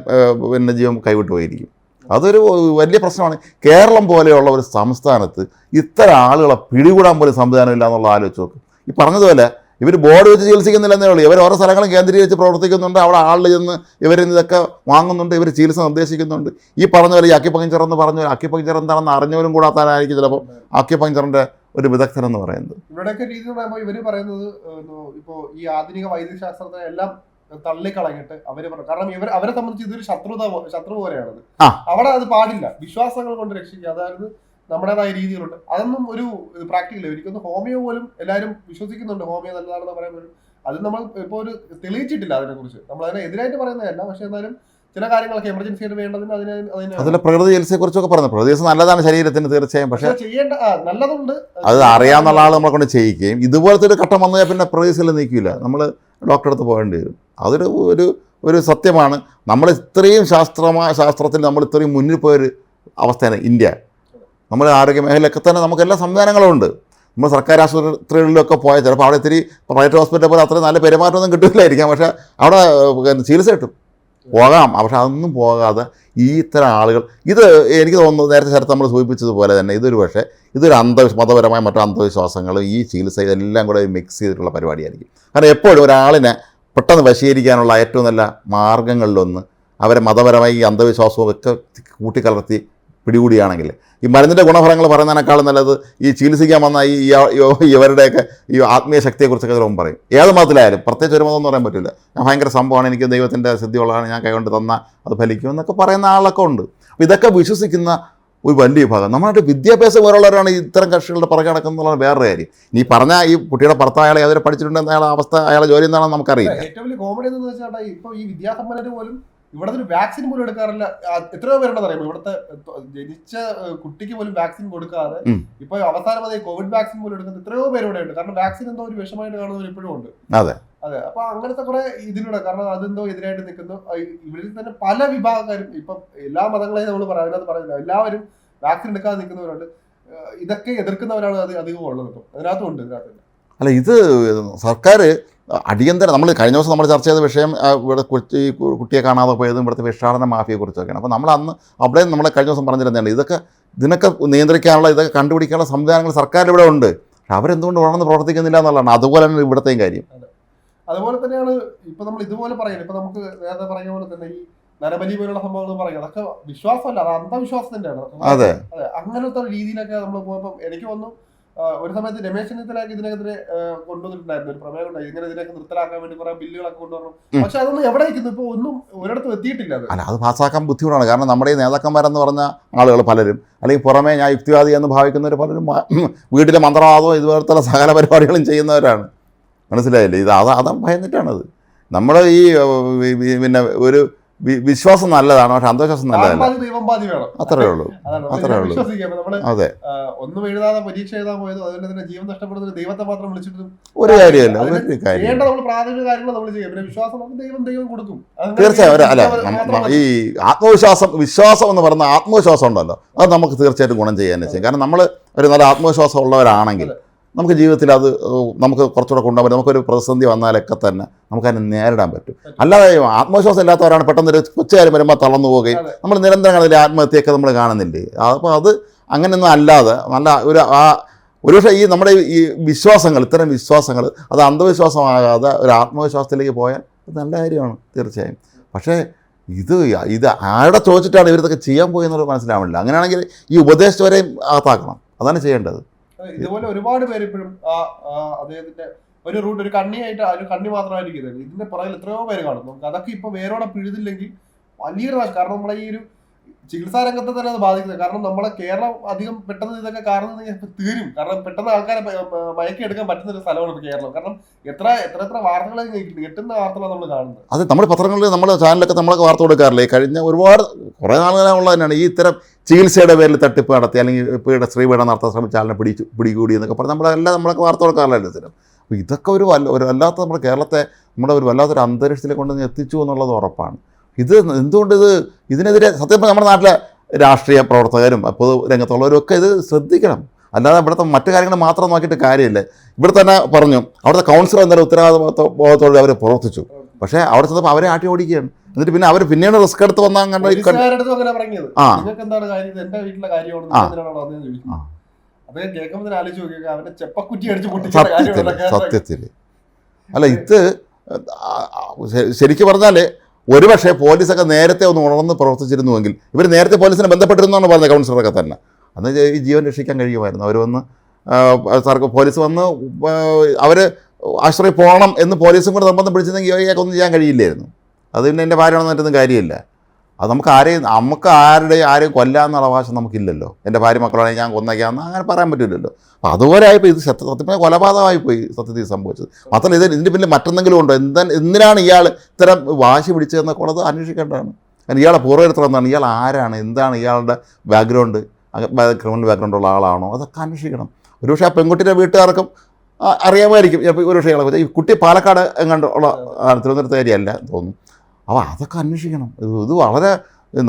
പിന്നെ ജീവൻ കൈവിട്ട് പോയിരിക്കും. അതൊരു വലിയ പ്രശ്നമാണ്. കേരളം പോലെയുള്ള ഒരു സംസ്ഥാനത്ത് ഇത്തരം ആളുകളെ പിടികൂടാൻ പോലും സംവിധാനം ഇല്ല എന്നുള്ള ആലോചിച്ച് നോക്കും. ഈ പറഞ്ഞതുപോലെ ഇവർ ബോർഡ് വെച്ച് ചികിത്സിക്കുന്നില്ലെന്നേ ഉള്ളൂ. ഇവർ ഓരോ സ്ഥലങ്ങളും കേന്ദ്രീകരിച്ച് പ്രവർത്തിക്കുന്നുണ്ട്. അവിടെ ആളിൽ ചെന്ന് ഇവരിൽ നിന്ന് ഇതൊക്കെ വാങ്ങുന്നുണ്ട് ഇവർ ചികിത്സ നിർദ്ദേശിക്കുന്നുണ്ട്. ഈ പറഞ്ഞ പോലെ ഈ അക്യുപങ്ചർ എന്ന് പറഞ്ഞ അക്യുപങ്ചർ എന്താണെന്ന് അറിഞ്ഞവരും കൂടാത്താനായിരിക്കും ചിലപ്പോൾ അക്യുപങ്ചറിന്റെ ഒരു വിദഗ്ധരെന്ന് പറയുന്നത്. ഇവിടെയൊക്കെ രീതി എന്ന് പറയുമ്പോൾ ഇവർ പറയുന്നത് ഇപ്പോൾ ഇപ്പോ ഈ ആധുനിക വൈദ്യശാസ്ത്രത്തെ എല്ലാം തള്ളിക്കളഞ്ഞിട്ട് അവർ പറഞ്ഞു കാരണം ഇവർ അവരെ സംബന്ധിച്ച് ഇതൊരു ശത്രുത ശത്രു പോലെയാണത്. അവിടെ അത് പാടില്ല. വിശ്വാസങ്ങൾ കൊണ്ട് രക്ഷിക്കുക. അതായത് നമ്മുടേതായ രീതികളുണ്ട്. അതൊന്നും ഒരു പ്രാക്ടിക്കൽ എനിക്കൊന്ന് ഹോമിയോ പോലും എല്ലാവരും വിശ്വസിക്കുന്നുണ്ട്. ഹോമിയോ നല്ലതാണെന്ന് പറയുമ്പോൾ അത് നമ്മൾ ഇപ്പൊ ഒരു തെളിയിച്ചിട്ടില്ല അതിനെക്കുറിച്ച്. നമ്മൾ അതിനെ എതിരായിട്ട് പറയുന്നതല്ല. പക്ഷെ എന്നാലും ചില കാര്യങ്ങളൊക്കെ എമർജൻസി ആയിട്ട് വേണ്ടതിന് അതിന് അതിന് പ്രകൃതി ചികിത്സയെ കുറിച്ചൊക്കെ പറഞ്ഞു. പ്രകൃതി ചികിത്സ നല്ലതാണ് ശരീരത്തിന് തീർച്ചയായും. പക്ഷേ ചെയ്യേണ്ട നല്ലതുണ്ട്. അത് അറിയാവുന്ന ആൾ നമ്മളെ കൊണ്ട് ചെയ്യിക്കുകയും ഇതുപോലത്തെ ഒരു ഘട്ടം വന്നാൽ പിന്നെ പിന്നെ ചികിത്സയിൽ നിൽക്കില്ല നമ്മൾ ഡോക്ടറെ അടുത്ത് പോകേണ്ടി വരും. അതൊരു ഒരു ഒരു സത്യമാണ്. നമ്മൾ ഇത്രയും ശാസ്ത്രമായ ശാസ്ത്രത്തിൽ നമ്മൾ ഇത്രയും മുന്നിൽ പോയൊരു അവസ്ഥയാണ് ഇന്ത്യ. നമ്മൾ ആരോഗ്യ മേഖലയിലൊക്കെ തന്നെ നമുക്ക് എല്ലാ സംവിധാനങ്ങളും ഉണ്ട്. നമ്മൾ സർക്കാർ ആശുപത്രികളിലൊക്കെ പോയാൽ ചിലപ്പോൾ അവിടെ ഇത്തിരി പ്രൈവറ്റ് ഹോസ്പിറ്റലിൽ പോലെ അത്രയും നല്ല പെരുമാറ്റമൊന്നും കിട്ടില്ലായിരിക്കാം. പക്ഷേ അവിടെ ചികിത്സ കിട്ടും. പോകാം. പക്ഷെ അതൊന്നും പോകാതെ ഈ ഇത്തരം ആളുകൾ ഇത് എനിക്ക് തോന്നുന്നു നേരത്തെ ചേർത്ത് നമ്മൾ സൂചിപ്പിച്ചതുപോലെ തന്നെ ഇതൊരു പക്ഷേ ഇതൊരു അന്ധ മതപരമായ മറ്റു അന്ധവിശ്വാസങ്ങളും ഈ ചികിത്സ ഇതെല്ലാം കൂടെ മിക്സ് ചെയ്തിട്ടുള്ള പരിപാടിയായിരിക്കും. കാരണം എപ്പോഴും ഒരാളിനെ പെട്ടെന്ന് വശീകരിക്കാനുള്ള ഏറ്റവും നല്ല മാർഗങ്ങളിലൊന്ന് അവരെ മതപരമായി ഈ അന്ധവിശ്വാസവും ഒക്കെ കൂട്ടിക്കലർത്തി പിടികൂടിയാണെങ്കിൽ. ഈ മരുന്നിന്റെ ഗുണഫലങ്ങൾ പറയുന്നതിനേക്കാളും നല്ലത് ഈ ചികിത്സിക്കാൻ വന്ന ഈ ഇവരുടെയൊക്കെ ഈ ആത്മീയ ശക്തിയെക്കുറിച്ചൊക്കെ ചിലവും പറയും. ഏത് മതത്തിലായാലും പ്രത്യേകിച്ച് ഒരു മതം പറയാൻ പറ്റില്ല. ഞാൻ ഭയങ്കര സംഭവമാണ് എനിക്ക് ദൈവത്തിന്റെ സിദ്ധിയുള്ളതാണ് ഞാൻ കൈകൊണ്ട് തന്ന അത് ഫലിക്കും എന്നൊക്കെ പറയുന്ന ആളൊക്കെ ഉണ്ട്. അപ്പോൾ ഇതൊക്കെ വിശ്വസിക്കുന്ന ഒരു വലിയ വിഭാഗം. നമ്മുടെ വിദ്യാഭ്യാസം വേറെയുള്ളവരാണ് ഇത്തരം കക്ഷികളുടെ പുറകെ നടക്കുന്നതാണ് വേറൊരു കാര്യം. നീ പറഞ്ഞ ഈ കുട്ടിയുടെ ഭർത്താവ് അയാളെ ഏതൊരു പഠിച്ചിട്ടുണ്ടെന്ന് അയാളെ അവസ്ഥ അയാളെ ജോലി എന്താണെന്ന് നമുക്കറിയില്ല. ഏറ്റവും വലിയ കോമഡി എന്ന് വെച്ചാൽ ഇപ്പോൾ ഈ വിദ്യാസമ്പന്നരും പോലും ഇവിടെ ഒരു വാക്സിൻ പോലും എടുക്കാറില്ല. എത്രയോ പേരുണ്ടെന്ന് അറിയാം ഇവിടുത്തെ ജനിച്ച കുട്ടിക്ക് പോലും വാക്സിൻ കൊടുക്കാതെ. ഇപ്പൊ അവസാനം അതേ കോവിഡ് വാക്സിൻ പോലും എടുക്കുന്ന എത്രയോ പേര് ഇവിടെ ഉണ്ട്. കാരണം വാക്സിൻ എന്തോ ഒരു വിഷമായിട്ട് കാണുന്നവർ ഇപ്പോഴും ഉണ്ട്. അതെ. അതെ. അപ്പൊ അങ്ങനത്തെ കുറെ ഇതിലൂടെ കാരണം അതെന്തോ എതിരായിട്ട് നിൽക്കുന്നു. ഇവരിൽ തന്നെ പല വിഭാഗക്കാരും ഇപ്പൊ എല്ലാ മതങ്ങളെയും നമ്മൾ പറയാം അതിനകത്ത് പറയുന്നില്ല. എല്ലാവരും വാക്സിൻ എടുക്കാതെ നിൽക്കുന്നവരുണ്ട്. ഇതൊക്കെ എതിർക്കുന്നവരാണ് അത് അധികം ഉള്ളത് അതിനകത്തും ഉണ്ട് ഇതിനകത്ത്. അല്ല ഇത് സർക്കാർ അടിയന്തരം നമ്മൾ കഴിഞ്ഞ ദിവസം നമ്മൾ ചർച്ച ചെയ്ത വിഷയം ഇവിടെ കുറിച്ച് കുട്ടിയെ കാണാതെ പോയതും ഇവിടുത്തെ വിഷാടന മാഫിയെക്കുറിച്ചൊക്കെയാണ് അപ്പോൾ നമ്മൾ അന്ന് അവിടെ നമ്മൾ കഴിഞ്ഞ ദിവസം പറഞ്ഞിരുന്നതാണ് ഇതൊക്കെ ഇതിനൊക്കെ നിയന്ത്രിക്കാനുള്ള ഇതൊക്കെ കണ്ടുപിടിക്കാനുള്ള സംവിധാനങ്ങൾ സർക്കാർ ഇവിടെ ഉണ്ട്. പക്ഷെ അവരെന്തുകൊണ്ട് ഉണർന്ന് പ്രവർത്തിക്കുന്നില്ല എന്നുള്ളതാണ്. അതുപോലെ തന്നെ ഇവിടത്തെയും കാര്യം. അതുപോലെ തന്നെയാണ് ഇപ്പോൾ നമ്മൾ ഇതുപോലെ പറയുന്നത്. ഇപ്പോൾ നമുക്ക് നേരത്തെ പറഞ്ഞ പോലെ തന്നെ ഈ നരബലി പോലുള്ള സംഭവങ്ങൾ പറയുക അതൊക്കെ വിശ്വാസമല്ല അത് അന്ധവിശ്വാസത്തിന്റെയാണ് അതെ. അതെ. അങ്ങനത്തെ രീതിയിലൊക്കെ നമ്മൾ പോയപ്പോൾ എനിക്ക് തോന്നുന്നു ഒരു സമയത്ത് രമേശ് ചെന്നിത്തലക്ക് ഇതിനെതിരെ കൊണ്ടുവന്നിട്ടുണ്ടായിരുന്നു. ഒരു പ്രമേയം ഉണ്ടായി. ഇങ്ങനെ ഇതിനൊക്കെ നിർത്തലാക്കാൻ വേണ്ടി കുറെ ബില്ലുകളൊക്കെ കൊണ്ടുവരണം. പക്ഷെ അതൊന്നും എവിടെ ഇരിക്കുന്നു? ഇപ്പൊ ഒന്നും ഒരിടത്തും എത്തിയിട്ടില്ല അല്ല അത് പാസ്സാക്കാൻ ബുദ്ധിമുട്ടാണ്. കാരണം നമ്മുടെ ഈ നേതാക്കന്മാരെന്ന് പറഞ്ഞ ആളുകൾ പലരും അല്ലെങ്കിൽ പുറമേ ഞാൻ യുക്തിവാദി എന്ന് ഭാവിക്കുന്നവർ പലരും വീട്ടിലെ മന്ത്രവാദവും ഇതുപോലത്തെ സകല പരിപാടികളും ചെയ്യുന്നവരാണ്. മനസ്സിലായില്ലേ? ഇത് അത് അതാ ഭയന്നിട്ടാണത്. നമ്മൾ ഈ പിന്നെ ഒരു വിശ്വാസം നല്ലതാണ് പക്ഷെ അന്ധവിശ്വാസം നല്ലതല്ല. അത്രേ ഉള്ളൂ. അത്രേ ഉള്ളൂ. അതെ. ഒന്നും എഴുതാതെ പരീക്ഷ എഴുതാൻ പോയത് അതുപോലെ തന്നെ ജീവൻ നഷ്ടപ്പെടുന്നത് ദൈവത്തെ മാത്രം വിളിച്ചിട്ട് ഒരു കാര്യമല്ല. ഒരു കാര്യം നമ്മൾ പ്രാഥമിക കാര്യങ്ങൾ നമ്മൾ ചെയ്യും. പിന്നെ വിശ്വാസം ദൈവം ദൈവം കൊടുക്കും. തീർച്ചയായും അല്ല. ഈ ആത്മവിശ്വാസം വിശ്വാസം എന്ന് പറയുന്ന ആത്മവിശ്വാസം ഉണ്ടല്ലോ അത് നമുക്ക് തീർച്ചയായിട്ടും ഗുണം ചെയ്യാൻ ചെയ്യും. കാരണം നമ്മൾ ഒരു നല്ല ആത്മവിശ്വാസം ഉള്ളവരാണെങ്കിൽ നമുക്ക് ജീവിതത്തിൽ അത് നമുക്ക് കുറച്ചുകൂടെ കൊണ്ടുപോകാൻ പറ്റും. നമുക്കൊരു പ്രതിസന്ധി വന്നാലൊക്കെ തന്നെ നമുക്കതിനെ നേരിടാൻ പറ്റും. അല്ലാതെ ആത്മവിശ്വാസം ഇല്ലാത്തവരാണ് പെട്ടെന്ന് ഒരു കൊച്ചുകാര്യം വരുമ്പോൾ തളർന്നു പോവുകയും നമ്മൾ നിരന്തരം അതിൽ ആത്മഹത്യയൊക്കെ നമ്മൾ കാണുന്നില്ലേ? അപ്പോൾ അത് അങ്ങനെയൊന്നും അല്ലാതെ നല്ല ഒരു ആ ഒരുപക്ഷെ ഈ നമ്മുടെ ഈ വിശ്വാസങ്ങൾ ഇത്തരം വിശ്വാസങ്ങൾ അത് അന്ധവിശ്വാസമാകാതെ ഒരു ആത്മവിശ്വാസത്തിലേക്ക് പോയാൽ അത് നല്ല കാര്യമാണ് തീർച്ചയായും. പക്ഷേ ഇത് ഇത് ആരുടെ ചോദിച്ചിട്ടാണ് ഇവരിതൊക്കെ ചെയ്യാൻ പോയെന്നുള്ളത് മനസ്സിലാവണില്ല. അങ്ങനെയാണെങ്കിൽ ഈ ഉപദേശിച്ചവരെയും അകത്താക്കണം. അതാണ് ചെയ്യേണ്ടത്. ഇതുപോലെ ഒരുപാട് പേര് ഇപ്പോഴും ആ അദ്ദേഹത്തിന്റെ ഒരു റൂട്ട് ഒരു കണ്ണിയായിട്ട് ഒരു കണ്ണി മാത്രമായിരിക്കും ഇത് ഇതിന്റെ പുറകിൽ എത്രയോ പേര് കാണും. നമുക്ക് അതൊക്കെ ഇപ്പൊ വേരോടെ പിഴുതില്ലെങ്കിൽ വലിയൊരു കാരണം നമ്മളെ ഈ ഒരു ചികിത്സാ രംഗത്തെ തന്നെ അത് ബാധിക്കുന്നത് കാരണം നമ്മളെ കേരളം അധികം പെട്ടെന്ന് ഇതൊക്കെ കാരണം തീരും. കാരണം പെട്ടെന്ന് ആൾക്കാരെ മയക്കി എടുക്കാൻ പറ്റുന്ന ഒരു സ്ഥലമാണ് കേരളം. കാരണം എത്ര എത്ര എത്ര വാർത്തകൾ എട്ടുന്ന വാർത്തകളാണ് നമ്മൾ കാണുന്നത്. അത് നമ്മൾ പത്രങ്ങളിൽ നമ്മുടെ ചാനലൊക്കെ നമ്മളൊക്കെ വാർത്ത കൊടുക്കാറില്ലേ? കഴിഞ്ഞ ഒരുപാട് കുറേ നാളുകളുള്ള തന്നെയാണ്. ഈ ഇത്തരം ചികിത്സയുടെ പേരിൽ തട്ടിപ്പ് നടത്തി അല്ലെങ്കിൽ ഇപ്പോൾ ശ്രീപീഠം നടത്താൻ ശ്രമിച്ച ആളിനെ പിടിച്ചു പിടികൂടി എന്നൊക്കെ പറഞ്ഞ് നമ്മളെല്ലാം നമ്മളൊക്കെ വാർത്ത കൊടുക്കാറില്ല ഇത്തരം അപ്പോൾ ഇതൊക്കെ ഒരു വല്ല ഒരു വല്ലാത്ത നമ്മുടെ കേരളത്തെ നമ്മുടെ ഒരു വല്ലാത്തൊരു അന്തരീക്ഷത്തിലേക്ക് കൊണ്ടുവന്ന് എത്തിച്ചു എന്നുള്ളത് ഉറപ്പാണ്. ഇത് എന്തുകൊണ്ട് ഇത് ഇതിനെതിരെ സത്യം നമ്മുടെ നാട്ടിലെ രാഷ്ട്രീയ പ്രവർത്തകരും പൊതു രംഗത്തുള്ളവരും ഒക്കെ ഇത് ശ്രദ്ധിക്കണം. അല്ലാതെ ഇവിടുത്തെ മറ്റു കാര്യങ്ങൾ മാത്രം നോക്കിയിട്ട് കാര്യമില്ല. ഇവിടെ തന്നെ പറഞ്ഞു അവിടുത്തെ കൗൺസിലർ എന്തായാലും ഉത്തരവാദിത്വത്തോടെ അവർ പ്രവർത്തിച്ചു. പക്ഷേ അവിടെ ചെന്നപ്പോൾ അവരെ ആട്ടി ഓടിക്കുകയാണ്. എന്നിട്ട് പിന്നെ അവർ പിന്നീട് റിസ്ക് എടുത്ത് വന്നാൽ കണ്ട ആ. ആ. സത്യത്തിൽ സത്യത്തിൽ അല്ല ഇത് ശരിക്കും പറഞ്ഞാൽ ഒരുപക്ഷെ പോലീസൊക്കെ നേരത്തെ ഒന്ന് ഉണർന്ന് പ്രവർത്തിച്ചിരുന്നുവെങ്കിൽ ഇവർ നേരത്തെ പോലീസിനെ ബന്ധപ്പെട്ടിരുന്നാണ് പറഞ്ഞത് കൗൺസിലറൊക്കെ തന്നെ. അന്ന് ഈ ജീവൻ രക്ഷിക്കാൻ കഴിയുമായിരുന്നു. അവർ വന്ന് സാർക്ക് പോലീസ് വന്ന് അവർ ആശ്രയി പോകണം എന്ന് പോലീസും കൂടെ നിർബന്ധം പിടിച്ചിരുന്നെങ്കിൽ ഇവയൊക്കെ ഒന്നും ചെയ്യാൻ കഴിയില്ലായിരുന്നു. അത് പിന്നെ എന്റെ ഭാര്യയാണെന്ന് പറ്റുന്ന കാര്യമില്ല. അത് നമുക്ക് ആരെയും നമുക്ക് ആരുടെയും ആരെയും കൊല്ലാന്നുള്ള അവകാശം നമുക്കില്ലല്ലോ. എന്റെ ഭാര്യ മക്കളാണെങ്കിൽ ഞാൻ കൊന്നേക്കാന്ന് അങ്ങനെ പറയാൻ പറ്റില്ലല്ലോ. അപ്പോൾ അതുപോലെ ആയപ്പോൾ ഇത് സത്യ സത്യം കൊലപാതകമായി കൊലപാതകമായിപ്പോയി സത്യത്തിൽ സംഭവിച്ചത്. മാത്രമല്ല ഇത് ഇതിന്റെ പിന്നെ മറ്റെന്തെങ്കിലും ഉണ്ടോ? എന്താ എന്തിനാണ് ഇയാൾ ഇത്തരം വാശി പിടിച്ചതെന്നൊക്കെ അന്വേഷിക്കേണ്ടതാണ്. കാരണം ഇയാളെ പൂർവചരിത്രം എന്താണ് ഇയാൾ ആരാണ്? എന്താണ് ഇയാളുടെ ബാക്ക്ഗ്രൗണ്ട് ക്രിമിനൽ ബാക്ക്ഗ്രൗണ്ട് ഉള്ള ആളാണോ? അതൊക്കെ അന്വേഷിക്കണം. ഒരുപക്ഷെ ആ പെൺകുട്ടിയുടെ വീട്ടുകാർക്കും അറിയാമായിരിക്കും. ഒരുപക്ഷെ ഇയാളെ. ഈ കുട്ടി പാലക്കാട് എങ്ങാണ്ട് ഉള്ള തിരുവനന്തപുരത്ത് ഏരിയ അല്ല തോന്നുന്നു. അപ്പോൾ അതൊക്കെ അന്വേഷിക്കണം. ഇത് ഇത് വളരെ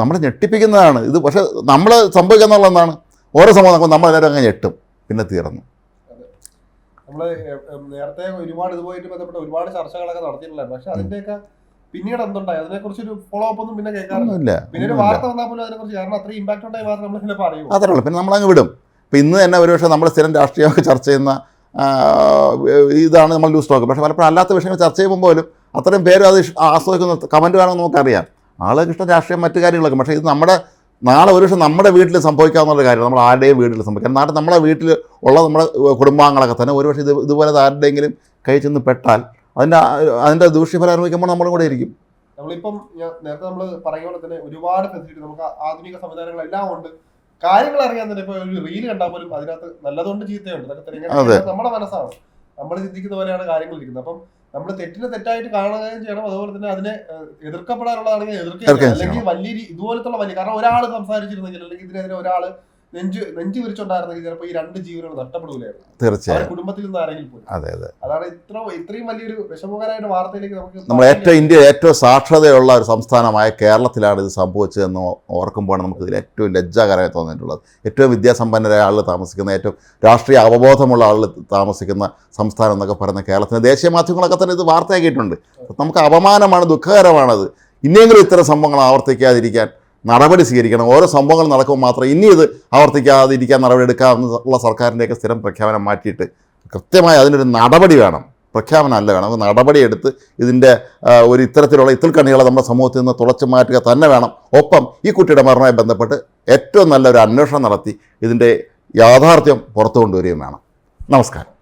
നമ്മളെ ഞെട്ടിപ്പിക്കുന്നതാണ്. ഇത് പക്ഷേ നമ്മൾ സംഭവിക്കുക എന്താണ് ഓരോ സംഭവം നോക്കുമ്പോൾ നമ്മളെല്ലാവരും അങ്ങനെ ഞെട്ടും. പിന്നെ തീർന്നു. നമ്മൾ നേരത്തെ ഒരുപാട് ഇതുമായിട്ട് ബന്ധപ്പെട്ട ഒരുപാട് ചർച്ചകളൊക്കെ നടത്തിയിട്ടുണ്ടായിരുന്നു പക്ഷെ അതിന്റെയൊക്കെ പിന്നീട് എന്തുണ്ടായി? അതിനെക്കുറിച്ച് ഒരു ഫോളോ അപ്പ് ഒന്നും പിന്നെ കേൾക്കാറില്ല. പിന്നെ ഒരു. വാർത്ത വന്നാൽ പോലും അതിനെക്കുറിച്ച് കാരണം അത്രയും ഇമ്പാക്ട് ഉണ്ടായി മാത്രം നമ്മൾ ചിലപ്പോൾ പറയും അത്രേ ഉള്ളൂ. പിന്നെ നമ്മളങ്ങ് വിടും. ഇപ്പം ഇന്ന് തന്നെ ഒരുപക്ഷെ നമ്മൾ സ്ഥിരം രാഷ്ട്രീയമൊക്കെ ചർച്ച ചെയ്യുന്ന ഇതാണ് നമ്മൾ ലൂസ് ടോക്ക് പക്ഷേ പലപ്പോഴും അല്ലാത്ത വിഷയങ്ങൾ ചർച്ച ചെയ്യുമ്പോൾ പോലും അത്രയും പേരും അത് ആസ്വദിക്കുന്ന കമന്റ് വേണമെന്ന് നമുക്കറിയാം. ആളുകൾക്ക് ഇഷ്ടം രാഷ്ട്രീയം മറ്റു കാര്യങ്ങളൊക്കെ പക്ഷേ ഇത് നമ്മുടെ നാളെ ഒരു പക്ഷേ നമ്മുടെ വീട്ടിൽ സംഭവിക്കാവുന്ന കാര്യം നമ്മൾ ആരുടെയും വീട്ടിൽ സംഭവിക്കാം. നാട്ടിൽ നമ്മുടെ വീട്ടിൽ ഉള്ള നമ്മുടെ കുടുംബാംഗങ്ങളൊക്കെ തന്നെ ഒരു പക്ഷേ ഇത് ഇതുപോലെ ആരുടെയെങ്കിലും കൈ ചെന്ന് പെട്ടാൽ അതിന്റെ അതിന്റെ ദൂഷ്യഫലം അനുഭവിക്കുമ്പോൾ നമ്മളും കൂടെ ഇരിക്കും. നമ്മളിപ്പം നേരത്തെ നമ്മൾ പറയുന്ന പോലെ തന്നെ ഒരുപാട് ഫെസിലിറ്റി നമുക്ക് ആധുനിക സംവിധാനങ്ങളെല്ലാം ഉണ്ട്. കാര്യങ്ങൾ അറിയാൻ തന്നെ ഇപ്പോൾ ഒരു റീൽ കണ്ടാൽ പോലും അതിനകത്ത് നല്ലതുകൊണ്ട് ചീത്തയുണ്ട്. നമ്മുടെ മനസ്സാണ്. നമ്മൾ ചിന്തിക്കുന്ന പോലെയാണ് കാര്യങ്ങൾ ഇരിക്കുന്നത്. അപ്പം നമ്മൾ തെറ്റിനെ തെറ്റായിട്ട് കാണുകയും ചെയ്യണം. അതുപോലെ തന്നെ അതിനെ എതിർക്കപ്പെടാനുള്ളതാണെങ്കിൽ എതിർക്കുകയും അല്ലെങ്കിൽ വലിയ ഇതുപോലത്തുള്ള വലിയ കാരണം ഒരാൾ സംസാരിച്ചിരുന്നെങ്കിൽ അല്ലെങ്കിൽ ഇതിനെതിരെ ഒരാൾ നെഞ്ച് നെഞ്ച് വിരിച്ചുണ്ടായിരുന്നെങ്കിൽ ചിലപ്പോൾ ഈ രണ്ട് ജീവനുകൾ നഷ്ടപ്പെടില്ലായിരുന്നു തീർച്ചയായും. കുടുംബത്തിൽ നിന്ന് ആരെങ്കിലും പോലും. അതെ അതെ. അതാണ് ഇത്ര ഇത്രയും വലിയൊരു വിഷമകരമായിട്ട് വാർത്തയിലേക്ക് നമുക്ക് നമ്മൾ ഏറ്റവും ഇന്ത്യ ഏറ്റവും സാക്ഷരതയുള്ള ഒരു സംസ്ഥാനമായ കേരളത്തിലാണ് ഇത് സംഭവിച്ചതെന്ന് ഓർക്കുമ്പോഴാണ് നമുക്ക് ഇതിൽ ഏറ്റവും ലജ്ജാകരമായി തോന്നിയിട്ടുള്ളത്. ഏറ്റവും വിദ്യാസമ്പന്നരായ ആളുകൾ താമസിക്കുന്ന ഏറ്റവും രാഷ്ട്രീയ അവബോധമുള്ള ആളുകൾ താമസിക്കുന്ന സംസ്ഥാനം എന്നൊക്കെ പറയുന്ന കേരളത്തിന് ദേശീയ മാധ്യമങ്ങളൊക്കെ തന്നെ ഇത് വാർത്തയാക്കിയിട്ടുണ്ട്. നമുക്ക് അപമാനമാണ് ദുഃഖകരമാണത്. ഇനിയെങ്കിലും ഇത്തരം സംഭവങ്ങൾ ആവർത്തിക്കാതിരിക്കാൻ നടപടി സ്വീകരിക്കണം. ഓരോ സംഭവങ്ങൾ നടക്കുമ്പോൾ മാത്രം ഇനി ഇത് ആവർത്തിക്കാതിരിക്കാൻ നടപടി എടുക്കാമെന്നുള്ള സർക്കാരിന്റെയൊക്കെ സ്ഥിരം പ്രഖ്യാപനം മാറ്റിയിട്ട് കൃത്യമായി അതിനൊരു നടപടി വേണം. പ്രഖ്യാപനം അല്ല വേണം. നടപടിയെടുത്ത് ഇതിന്റെ ഒരു ഇത്തരത്തിലുള്ള ഇത്തിൽ കണികളെ നമ്മുടെ സമൂഹത്തിൽ നിന്ന് തുളച്ചു മാറ്റുക തന്നെ വേണം. ഒപ്പം ഈ കുട്ടിയുടെ മരണവുമായി ബന്ധപ്പെട്ട് ഏറ്റവും നല്ലൊരു അന്വേഷണം നടത്തി ഇതിന്റെ യാഥാർത്ഥ്യം പുറത്തു കൊണ്ടുവരികയും വേണം. നമസ്കാരം.